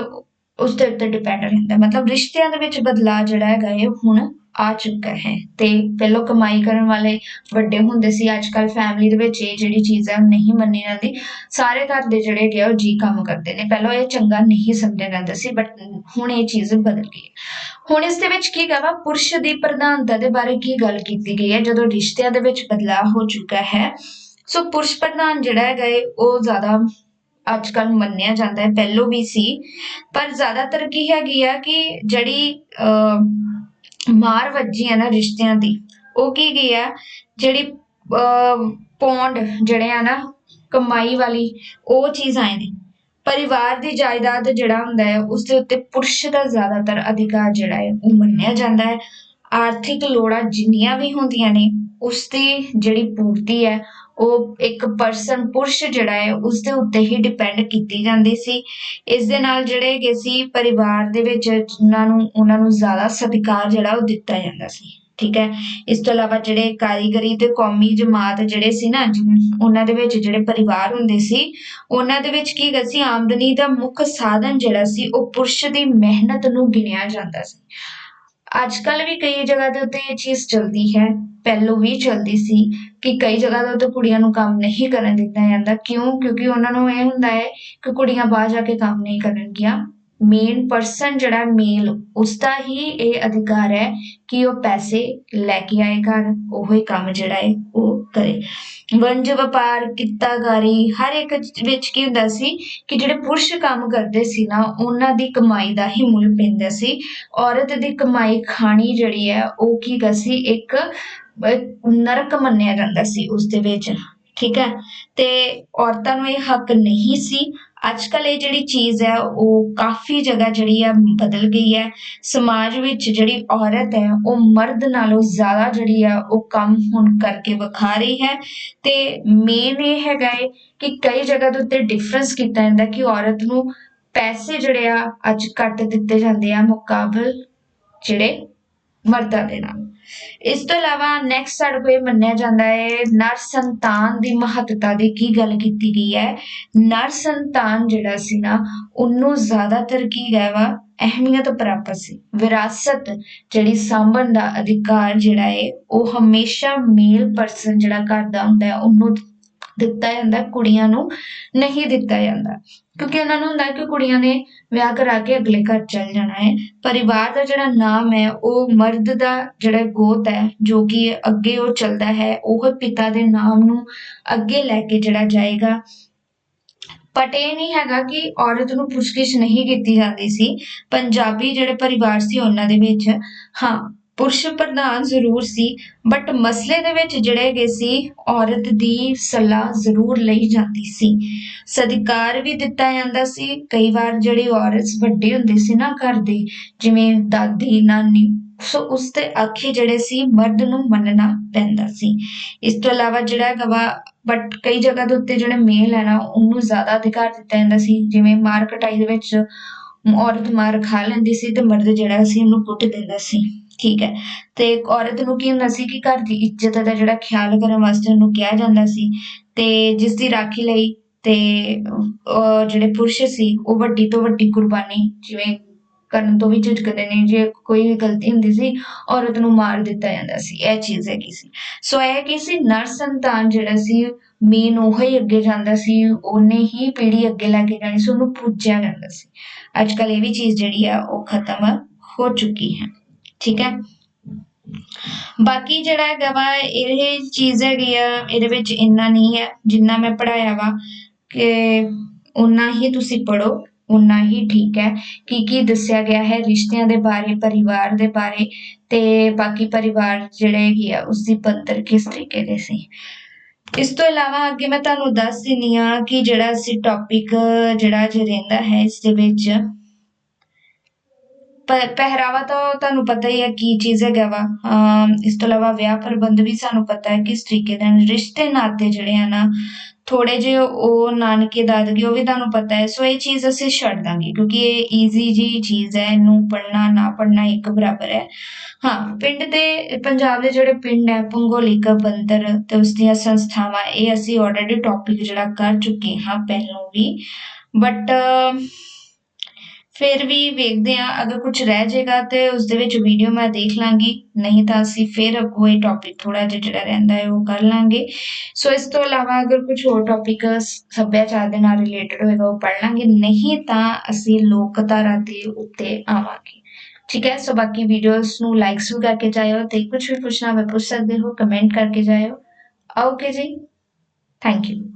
ਉਸ ਦੇ ਉੱਤੇ ਡਿਪੈਂਡ ਰਹਿੰਦਾ। ਮਤਲਬ ਰਿਸ਼ਤਿਆਂ ਦੇ ਵਿੱਚ ਬਦਲਾਅ ਜਿਹੜਾ ਹੈਗਾ ਇਹ ਹੁਣ ਆ ਚੁੱਕਾ ਹੈ। ਤੇ ਪਹਿਲਾਂ ਕਮਾਈ ਕਰਨ ਵਾਲੇ ਵੱਡੇ ਹੁੰਦੇ ਸੀ ਅੱਜ ਕੱਲ ਫੈਮਿਲੀ ਦੇ ਵਿੱਚ ਇਹ ਜਿਹੜੀ ਚੀਜ਼ ਹੈ ਨਹੀਂ ਮੰਨੀ ਜਾਂਦੀ। ਸਾਰੇ ਘਰ ਦੇ ਜਿਹੜੇ ਹੈਗੇ ਉਹ ਜੀ ਕੰਮ ਕਰਦੇ ਨੇ। ਪਹਿਲਾਂ ਇਹ ਚੰਗਾ ਨਹੀਂ ਸਮਝਿਆ ਜਾਂਦਾ ਸੀ ਬਟ ਹੁਣ ਇਹ ਚੀਜ਼ ਬਦਲ ਗਈ ਹੁਣ ਇਸ ਦੇ ਵਿੱਚ ਕੀ ਕਹਾਂ ਪੁਰਸ਼ ਦੀ ਪ੍ਰਧਾਨਤਾ ਦੇ ਬਾਰੇ ਕੀ ਗੱਲ ਕੀਤੀ ਗਈ ਹੈ? ਜਦੋਂ ਰਿਸ਼ਤਿਆਂ ਦੇ ਵਿੱਚ ਬਦਲਾਅ ਹੋ ਚੁੱਕਾ ਹੈ ਸੋ ਪੁਰਸ਼ ਪ੍ਰਧਾਨ ਜਿਹੜਾ ਹੈਗਾ ਏ ਉਹ ਜ਼ਿਆਦਾ ਅੱਜ ਕੱਲ ਮੰਨਿਆ ਜਾਂਦਾ ਹੈ। ਪਹਿਲੋਂ ਵੀ ਸੀ ਪਰ ਜ਼ਿਆਦਾਤਰ ਕੀ ਹੈਗੀ ਆ ਕਿ ਜਿਹੜੀ ਅਹ, ਮਾਰ ਵੱਜੀ ਹੈ ਨਾ ਰਿਸ਼ਤਿਆਂ ਦੀ, ਉਹ ਕੀ ਗਈ ਆ? ਜਿਹੜੀ ਪੌਂਡ ਜਿਹੜੇ ਆ ਨਾ, ਕਮਾਈ ਵਾਲੀ, ਉਹ ਚੀਜ਼ ਆਏ ਨੇ। ਪਰਿਵਾਰ ਦੀ ਜਾਇਦਾਦ ਜਿਹੜਾ ਹੁੰਦਾ ਹੈ ਉਸ ਦੇ ਉੱਤੇ ਪੁਰਸ਼ ਦਾ ਜ਼ਿਆਦਾਤਰ ਅਧਿਕਾਰ ਜਿਹੜਾ ਹੈ ਉਹ ਮੰਨਿਆ ਜਾਂਦਾ ਹੈ ਆਰਥਿਕ ਲੋੜਾਂ ਜਿੰਨੀਆਂ ਵੀ ਹੁੰਦੀਆਂ ਨੇ, ਉਸ ਦੀ ਜਿਹੜੀ ਪੂਰਤੀ ਹੈ ਉਹ ਇੱਕ ਪਰਸਨ ਪੁਰਸ਼ ਜਿਹੜਾ ਹੈ ਉਸ ਦੇ ਉੱਤੇ ਹੀ ਡਿਪੈਂਡ ਕੀਤੀ ਜਾਂਦੀ ਸੀ। ਇਸ ਦੇ ਨਾਲ ਜਿਹੜੇ ਹੈਗੇ ਸੀ, ਪਰਿਵਾਰ ਦੇ ਵਿੱਚ ਉਹਨਾਂ ਨੂੰ ਉਹਨਾਂ ਨੂੰ ਜ਼ਿਆਦਾ ਸਤਿਕਾਰ ਜਿਹੜਾ ਉਹ ਦਿੱਤਾ ਜਾਂਦਾ ਸੀ। ਠੀਕ ਹੈ? ਇਸ ਤੋਂ ਇਲਾਵਾ ਜਿਹੜੇ ਕਾਰੀਗਰੀ ਤੇ ਕੌਮੀ ਜਮਾਤ ਜਿਹੜੇ ਸੀ ਨਾ ਉਹਨਾਂ ਦੇ ਵਿੱਚ ਜਿਹੜੇ ਪਰਿਵਾਰ ਹੁੰਦੇ ਸੀ, ਉਹਨਾਂ ਦੇ ਵਿੱਚ ਕੀ ਸੀ, ਆਮਦਨੀ ਦਾ ਮੁੱਖ ਸਾਧਨ ਜਿਹੜਾ ਸੀ, ਉਹ ਪੁਰਸ਼ ਦੀ ਮਿਹਨਤ ਨੂੰ ਗਿਣਿਆ ਜਾਂਦਾ ਸੀ। ਅੱਜ ਕੱਲ ਵੀ ਕਈ ਜਗ੍ਹਾ ਦੇ ਉੱਤੇ ਇਹ ਚੀਜ਼ ਚੱਲਦੀ ਹੈ, ਪਹਿਲੋਂ ਵੀ ਚੱਲਦੀ ਸੀ ਕਿ ਕਈ ਜਗ੍ਹਾ ਦੇ ਉੱਤੇ ਕੁੜੀਆਂ ਨੂੰ ਕੰਮ ਨਹੀਂ ਕਰਨ ਦਿੱਤਾ ਜਾਂਦਾ। ਕਿਉਂ? ਕਿਉਂਕਿ ਉਹਨਾਂ ਨੂੰ ਇਹ ਹੁੰਦਾ ਹੈ ਕਿ ਕੁੜੀਆਂ ਬਾਹਰ ਜਾ ਕੇ ਕੰਮ ਨਹੀਂ ਕਰਨਗੀਆਂ ਮੇਨ ਪਰਸਨ ਜਿਹੜਾ ਮੇਲ ਉਸ ਦਾ ਹੀ ਇਹ ਅਧਿਕਾਰ ਹੈ ਕਿ ਉਹ ਪੈਸੇ ਲੈ ਕੇ ਆਏ ਘਰ, ਉਹ ਹੀ ਕੰਮ ਜਿਹੜਾ ਹੈ ਉਹ ਕਰੇ। ਵਣਜ ਵਪਾਰ, ਕਿੱਤਾਕਾਰੀ, ਹਰ ਇੱਕ ਵਿੱਚ ਕੀ ਹੁੰਦਾ ਸੀ ਕਿ ਜਿਹੜੇ ਪੁਰਸ਼ ਕੰਮ ਕਰਦੇ ਸੀ ਨਾ, ਉਹਨਾਂ ਦੀ ਕਮਾਈ ਦਾ ਹੀ ਮੁੱਲ ਪੈਂਦਾ ਸੀ। ਔਰਤ ਦੀ ਕਮਾਈ ਖਾਣੀ ਜਿਹੜੀ ਹੈ, ਉਹ ਕੀ ਗਾ ਸੀ? ਇੱਕ ਨਰਕ ਮੰਨਿਆ ਜਾਂਦਾ ਸੀ ਉਸ ਦੇ ਵਿੱਚ। ਠੀਕ ਹੈ? ਤੇ ਔਰਤਾਂ ਨੂੰ ਇਹ ਹੱਕ ਨਹੀਂ ਸੀ ਅੱਜ ਕੱਲ ਇਹ ਜਿਹੜੀ ਚੀਜ਼ ਹੈ, ਉਹ ਕਾਫੀ ਜਗ੍ਹਾ ਜਿਹੜੀ ਹੈ, ਬਦਲ ਗਈ ਹੈ। ਸਮਾਜ ਵਿੱਚ ਜਿਹੜੀ ਔਰਤ ਹੈ, ਉਹ ਮਰਦ ਨਾਲੋਂ ਜ਼ਿਆਦਾ ਜਿਹੜੀ ਆ ਉਹ ਕੰਮ ਹੁਣ ਕਰਕੇ ਵਿਖਾ ਰਹੀ ਹੈ। ਤੇ ਮੇਨ ਇਹ ਹੈਗਾ ਹੈ ਕਿ ਕਈ ਜਗ੍ਹਾ ਦੇ ਉੱਤੇ ਡਿਫਰੈਂਸ ਕੀਤਾ ਜਾਂਦਾ ਕਿ ਔਰਤ ਨੂੰ ਪੈਸੇ ਜਿਹੜੇ ਆ, ਅੱਜ ਘੱਟ ਦਿੱਤੇ ਜਾਂਦੇ ਆ ਮੁਕਾਬਲ ਜਿਹੜੇ ਮਰਦਾਂ ਦੇ ਨਾਲ ਇਸ ਤੋਂ ਇਲਾਵਾ ਨੈਕਸਟ ਸਾਡੇ ਕੋਲ ਇਹ ਮੰਨਿਆ ਜਾਂਦਾ ਹੈ, ਨਰ ਸੰਤਾਨ ਦੀ ਮਹੱਤਤਾ ਦੀ ਕੀ ਗੱਲ ਕੀਤੀ ਗਈ ਹੈ? ਨਰ ਸੰਤਾਨ ਜਿਹੜਾ ਸੀ ਨਾ, ਉਹਨੂੰ ਜ਼ਿਆਦਾਤਰ ਕੀ ਗਿਆ ਵਾ, ਅਹਿਮੀਅਤ ਪ੍ਰਾਪਤ ਸੀ। ਵਿਰਾਸਤ ਜਿਹੜੀ ਸਾਂਭਣ ਦਾ ਅਧਿਕਾਰ ਜਿਹੜਾ ਹੈ, ਉਹ ਹਮੇਸ਼ਾ ਮੇਲ ਪਰਸਨ ਜਿਹੜਾ ਕਰਦਾ ਹੁੰਦਾ ਹੈ, ਉਹਨੂੰ ਦਿੱਤਾ ਜਾਂਦਾ ਕੁੜੀਆਂ ਨੂੰ ਨਹੀਂ ਦਿੱਤਾ ਜਾਂਦਾ। ਕਿਉਂਕਿ ਉਹਨਾਂ ਨੂੰ ਹੁੰਦਾ ਕਿ ਕੁੜੀਆਂ ਨੇ ਵਿਆਹ ਕਰਾ ਕੇ ਅਗਲੇ ਘਰ ਚਲ ਜਾਣਾ ਹੈ। ਪਰਿਵਾਰ ਦਾ ਜਿਹੜਾ ਨਾਮ ਹੈ, ਉਹ ਮਰਦ ਦਾ ਜਿਹੜਾ ਗੋਤ ਹੈ, ਜੋ ਕਿ ਅੱਗੇ ਉਹ ਚੱਲਦਾ ਹੈ, ਉਹ ਪਿਤਾ ਦੇ ਨਾਮ ਨੂੰ ਅੱਗੇ ਲੈ ਕੇ ਜਿਹੜਾ ਜਾਏਗਾ। ਬਟ ਇਹ ਨਹੀਂ ਹੈਗਾ ਕਿ ਔਰਤ ਨੂੰ ਪੁੱਛਗਿੱਛ ਨਹੀਂ ਕੀਤੀ ਜਾਂਦੀ ਸੀ। ਪੰਜਾਬੀ ਜਿਹੜੇ ਪਰਿਵਾਰ ਸੀ, ਉਹਨਾਂ ਦੇ ਵਿੱਚ, ਹਾਂ ਪੁਰਸ਼ ਪ੍ਰਧਾਨ ਜ਼ਰੂਰ ਸੀ ਬਟ ਮਸਲੇ ਦੇ ਵਿੱਚ ਜਿਹੜੇ ਹੈਗੇ ਸੀ, ਔਰਤ ਦੀ ਸਲਾਹ ਜ਼ਰੂਰ ਲਈ ਜਾਂਦੀ ਸੀ। ਸਤਿਕਾਰ ਵੀ ਦਿੱਤਾ ਜਾਂਦਾ ਸੀ। ਕਈ ਵਾਰ ਜਿਹੜੀ ਔਰਤ ਵੱਡੇ ਹੁੰਦੇ ਸੀ ਨਾ ਘਰ ਦੇ, ਜਿਵੇਂ ਦਾਦੀ, ਨਾਨੀ, ਸੋ ਉਸ ਤੇ ਆਖੇ ਜਿਹੜੇ ਸੀ, ਮਰਦ ਨੂੰ ਮੰਨਣਾ ਪੈਂਦਾ ਸੀ। ਇਸ ਤੋਂ ਇਲਾਵਾ ਜਿਹੜਾ ਹੈਗਾ ਵਾ ਬਟ ਕਈ ਜਗ੍ਹਾ ਦੇ ਉੱਤੇ ਜਿਹੜੇ ਮੇਲ ਹੈ ਨਾ, ਉਹਨੂੰ ਜ਼ਿਆਦਾ ਅਧਿਕਾਰ ਦਿੱਤਾ ਜਾਂਦਾ ਸੀ। ਜਿਵੇਂ ਮਾਰ ਕਟਾਈ ਦੇ ਵਿੱਚ ਔਰਤ ਮਾਰ ਖਾ ਲੈਂਦੀ ਸੀ ਤੇ ਮਰਦ ਜਿਹੜਾ ਸੀ ਉਹਨੂੰ ਕੁੱਟ ਦਿੰਦਾ ਸੀ। ਠੀਕ ਹੈ। ਤੇ ਇੱਕ ਔਰਤ ਨੂੰ ਕੀ ਹੁੰਦਾ ਸੀ ਕਿ ਘਰ ਦੀ ਇੱਜ਼ਤ ਦਾ ਜਿਹੜਾ ਖਿਆਲ ਕਰਨ ਵਾਸਤੇ ਉਹਨੂੰ ਕਿਹਾ ਜਾਂਦਾ ਸੀ ਤੇ ਜਿਸ ਦੀ ਰਾਖੀ ਲਈ ਤੇ ਜਿਹੜੇ ਪੁਰਸ਼ ਸੀ ਉਹ ਵੱਡੀ ਤੋਂ ਵੱਡੀ ਕੁਰਬਾਨੀ ਜਿਵੇਂ ਕਰਨ ਤੋਂ ਵੀ ਝਿਜਕਦੇ ਨੇ, ਜੇ ਕੋਈ ਵੀ ਗਲਤੀ ਹੁੰਦੀ ਸੀ ਔਰਤ ਨੂੰ ਮਾਰ ਦਿੱਤਾ ਜਾਂਦਾ ਸੀ, ਇਹ ਚੀਜ਼ ਹੈ ਕੀ ਸੀ। ਸੋ ਇਹ ਕੀ ਸੀ, ਨਰ ਸੰਤਾਨ ਜਿਹੜਾ ਸੀ, ਮੇਨ ਉਹ ਹੀ ਅੱਗੇ ਜਾਂਦਾ ਸੀ, ਉਹਨੇ ਹੀ ਪੀੜੀ ਅੱਗੇ ਲੈ ਕੇ ਜਾਣੀ ਸੀ, ਉਹਨੂੰ ਪੂਜਿਆ ਜਾਂਦਾ ਸੀ। ਅੱਜ ਕੱਲ ਇਹ ਵੀ ਚੀਜ਼ ਜਿਹੜੀ ਆ, ਉਹ ਖਤਮ ਹੋ ਚੁੱਕੀ ਹੈ। ਠੀਕ ਹੈ। ਬਾਕੀ ਜਿਹੜਾ ਹੈਗਾ ਵਾ, ਇਹ ਚੀਜ਼ ਹੈਗੀ ਆ, ਇਹਦੇ ਵਿੱਚ ਇੰਨਾ ਨਹੀਂ ਹੈ, ਜਿੰਨਾ ਮੈਂ ਪੜਾਇਆ ਵਾ, ਕਿ ਉਨਾ ਹੀ ਤੁਸੀਂ ਪੜੋ ਉਨਾ ਹੀ ਠੀਕ ਹੈ। ਕੀ ਕੀ ਦੱਸਿਆ ਗਿਆ ਹੈ ਰਿਸ਼ਤਿਆਂ ਦੇ ਬਾਰੇ, ਪਰਿਵਾਰ ਦੇ ਬਾਰੇ ਤੇ ਬਾਕੀ ਪਰਿਵਾਰ ਜਿਹੜੇ ਹੈਗੇ ਆ ਉਸ ਦੀ ਬੰਤਰ ਕਿਸ ਤਰੀਕੇ ਦੇ ਸੀ। ਇਸ ਤੋਂ ਇਲਾਵਾ ਅੱਗੇ ਮੈਂ ਤੁਹਾਨੂੰ ਦੱਸ ਦਿੰਨੀ ਆ ਕਿ ਜਿਹੜਾ ਅਸੀਂ ਟੌਪਿਕ ਜਿਹੜਾ ਜੇ ਰਹਿੰਦਾ ਹੈ, ਇਸ ਦੇ ਵਿੱਚ ਪਹਿਰਾਵਾ ਤਾਂ ਤੁਹਾਨੂੰ ਪਤਾ ਹੀ ਹੈ ਕੀ ਚੀਜ਼ ਹੈਗਾ ਵਾ। ਇਸ ਤੋਂ ਇਲਾਵਾ ਵਿਆਹ ਪ੍ਰਬੰਧ ਵੀ ਸਾਨੂੰ ਪਤਾ ਹੈ ਕਿਸ ਤਰੀਕੇ ਦੇ ਨਾਲ ਰਿਸ਼ਤੇ ਨਾਤੇ ਜਿਹੜੇ ਆ ਨਾ ਥੋੜੇ ਜਿਹੇ ਉਹ ਨਾਨਕੇ ਦਾਦਕੇ ਉਹ ਵੀ ਤੁਹਾਨੂੰ ਪਤਾ ਹੈ। ਸੋ ਇਹ ਚੀਜ਼ ਅਸੀਂ ਛੱਡ ਦਾਂਗੇ ਕਿਉਂਕਿ ਇਹ ਈਜ਼ੀ ਜੀ ਚੀਜ਼ ਹੈ, ਇਹਨੂੰ ਪੜ੍ਹਨਾ, ਨਾ ਪੜ੍ਹਨਾ ਇੱਕ ਬਰਾਬਰ ਹੈ। ਹਾਂ, ਪਿੰਡ ਦੇ, ਪੰਜਾਬ ਦੇ ਜਿਹੜੇ ਪਿੰਡ ਹੈ, ਭੂਗੋਲਿਕ ਬੰਦਰ ਤੇ ਉਸ ਦੀਆਂ ਸੰਸਥਾਵਾਂ, ਇਹ ਅਸੀਂ ਆਲਰੇਡੀ ਟੌਪਿਕ ਜਿਹੜਾ ਕਰ ਚੁੱਕੇ ਹਾਂ ਪਹਿਲਾਂ ਵੀ। ਬਟ ਫਿਰ ਵੀ ਵੇਖਦੇ ਆ ਅਗਰ ਕੁਝ ਰਹਿ ਜਾਏਗਾ ਤੇ ਉਸ ਦੇ ਵਿੱਚ ਵੀਡੀਓ ਮੈਂ ਦੇਖ ਲਾਂਗੀ, ਨਹੀਂ ਤਾਂ ਅਸੀਂ ਫਿਰ ਅੱਗੋਂ ਇਹ ਟੌਪਿਕ ਥੋੜਾ ਜਿਹਾ ਜਿਹੜਾ ਰਹਿੰਦਾ ਹੈ ਉਹ ਕਰ ਲਾਂਗੇ। ਸੋ ਇਸ ਤੋਂ ਇਲਾਵਾ ਅਗਰ ਕੁਝ ਹੋਰ ਟੌਪਿਕ ਸੱਭਿਆਚਾਰ ਦੇ ਨਾਲ ਰਿਲੇਟਡ ਹੋਏਗਾ, ਉਹ ਪੜ ਲਾਂਗੇ, ਨਹੀਂ ਤਾਂ ਅਸੀਂ ਲੋਕ ਧਾਰਾ ਦੇ ਉੱਤੇ ਆਵਾਂਗੇ। ਠੀਕ ਹੈ? ਸੋ ਬਾਕੀ ਵੀਡੀਓਜ਼ ਨੂੰ ਲਾਈਕਸ ਵੀ ਕਰਕੇ ਜਾਇਓ ਤੇ ਕੁਝ ਵੀ ਪੁੱਛਣਾ ਹੋਵੇ, ਪੁੱਛ ਸਕਦੇ ਹੋ ਕਮੈਂਟ ਕਰਕੇ ਜਾਇਓ। ਓਕੇ ਜੀ? Thank you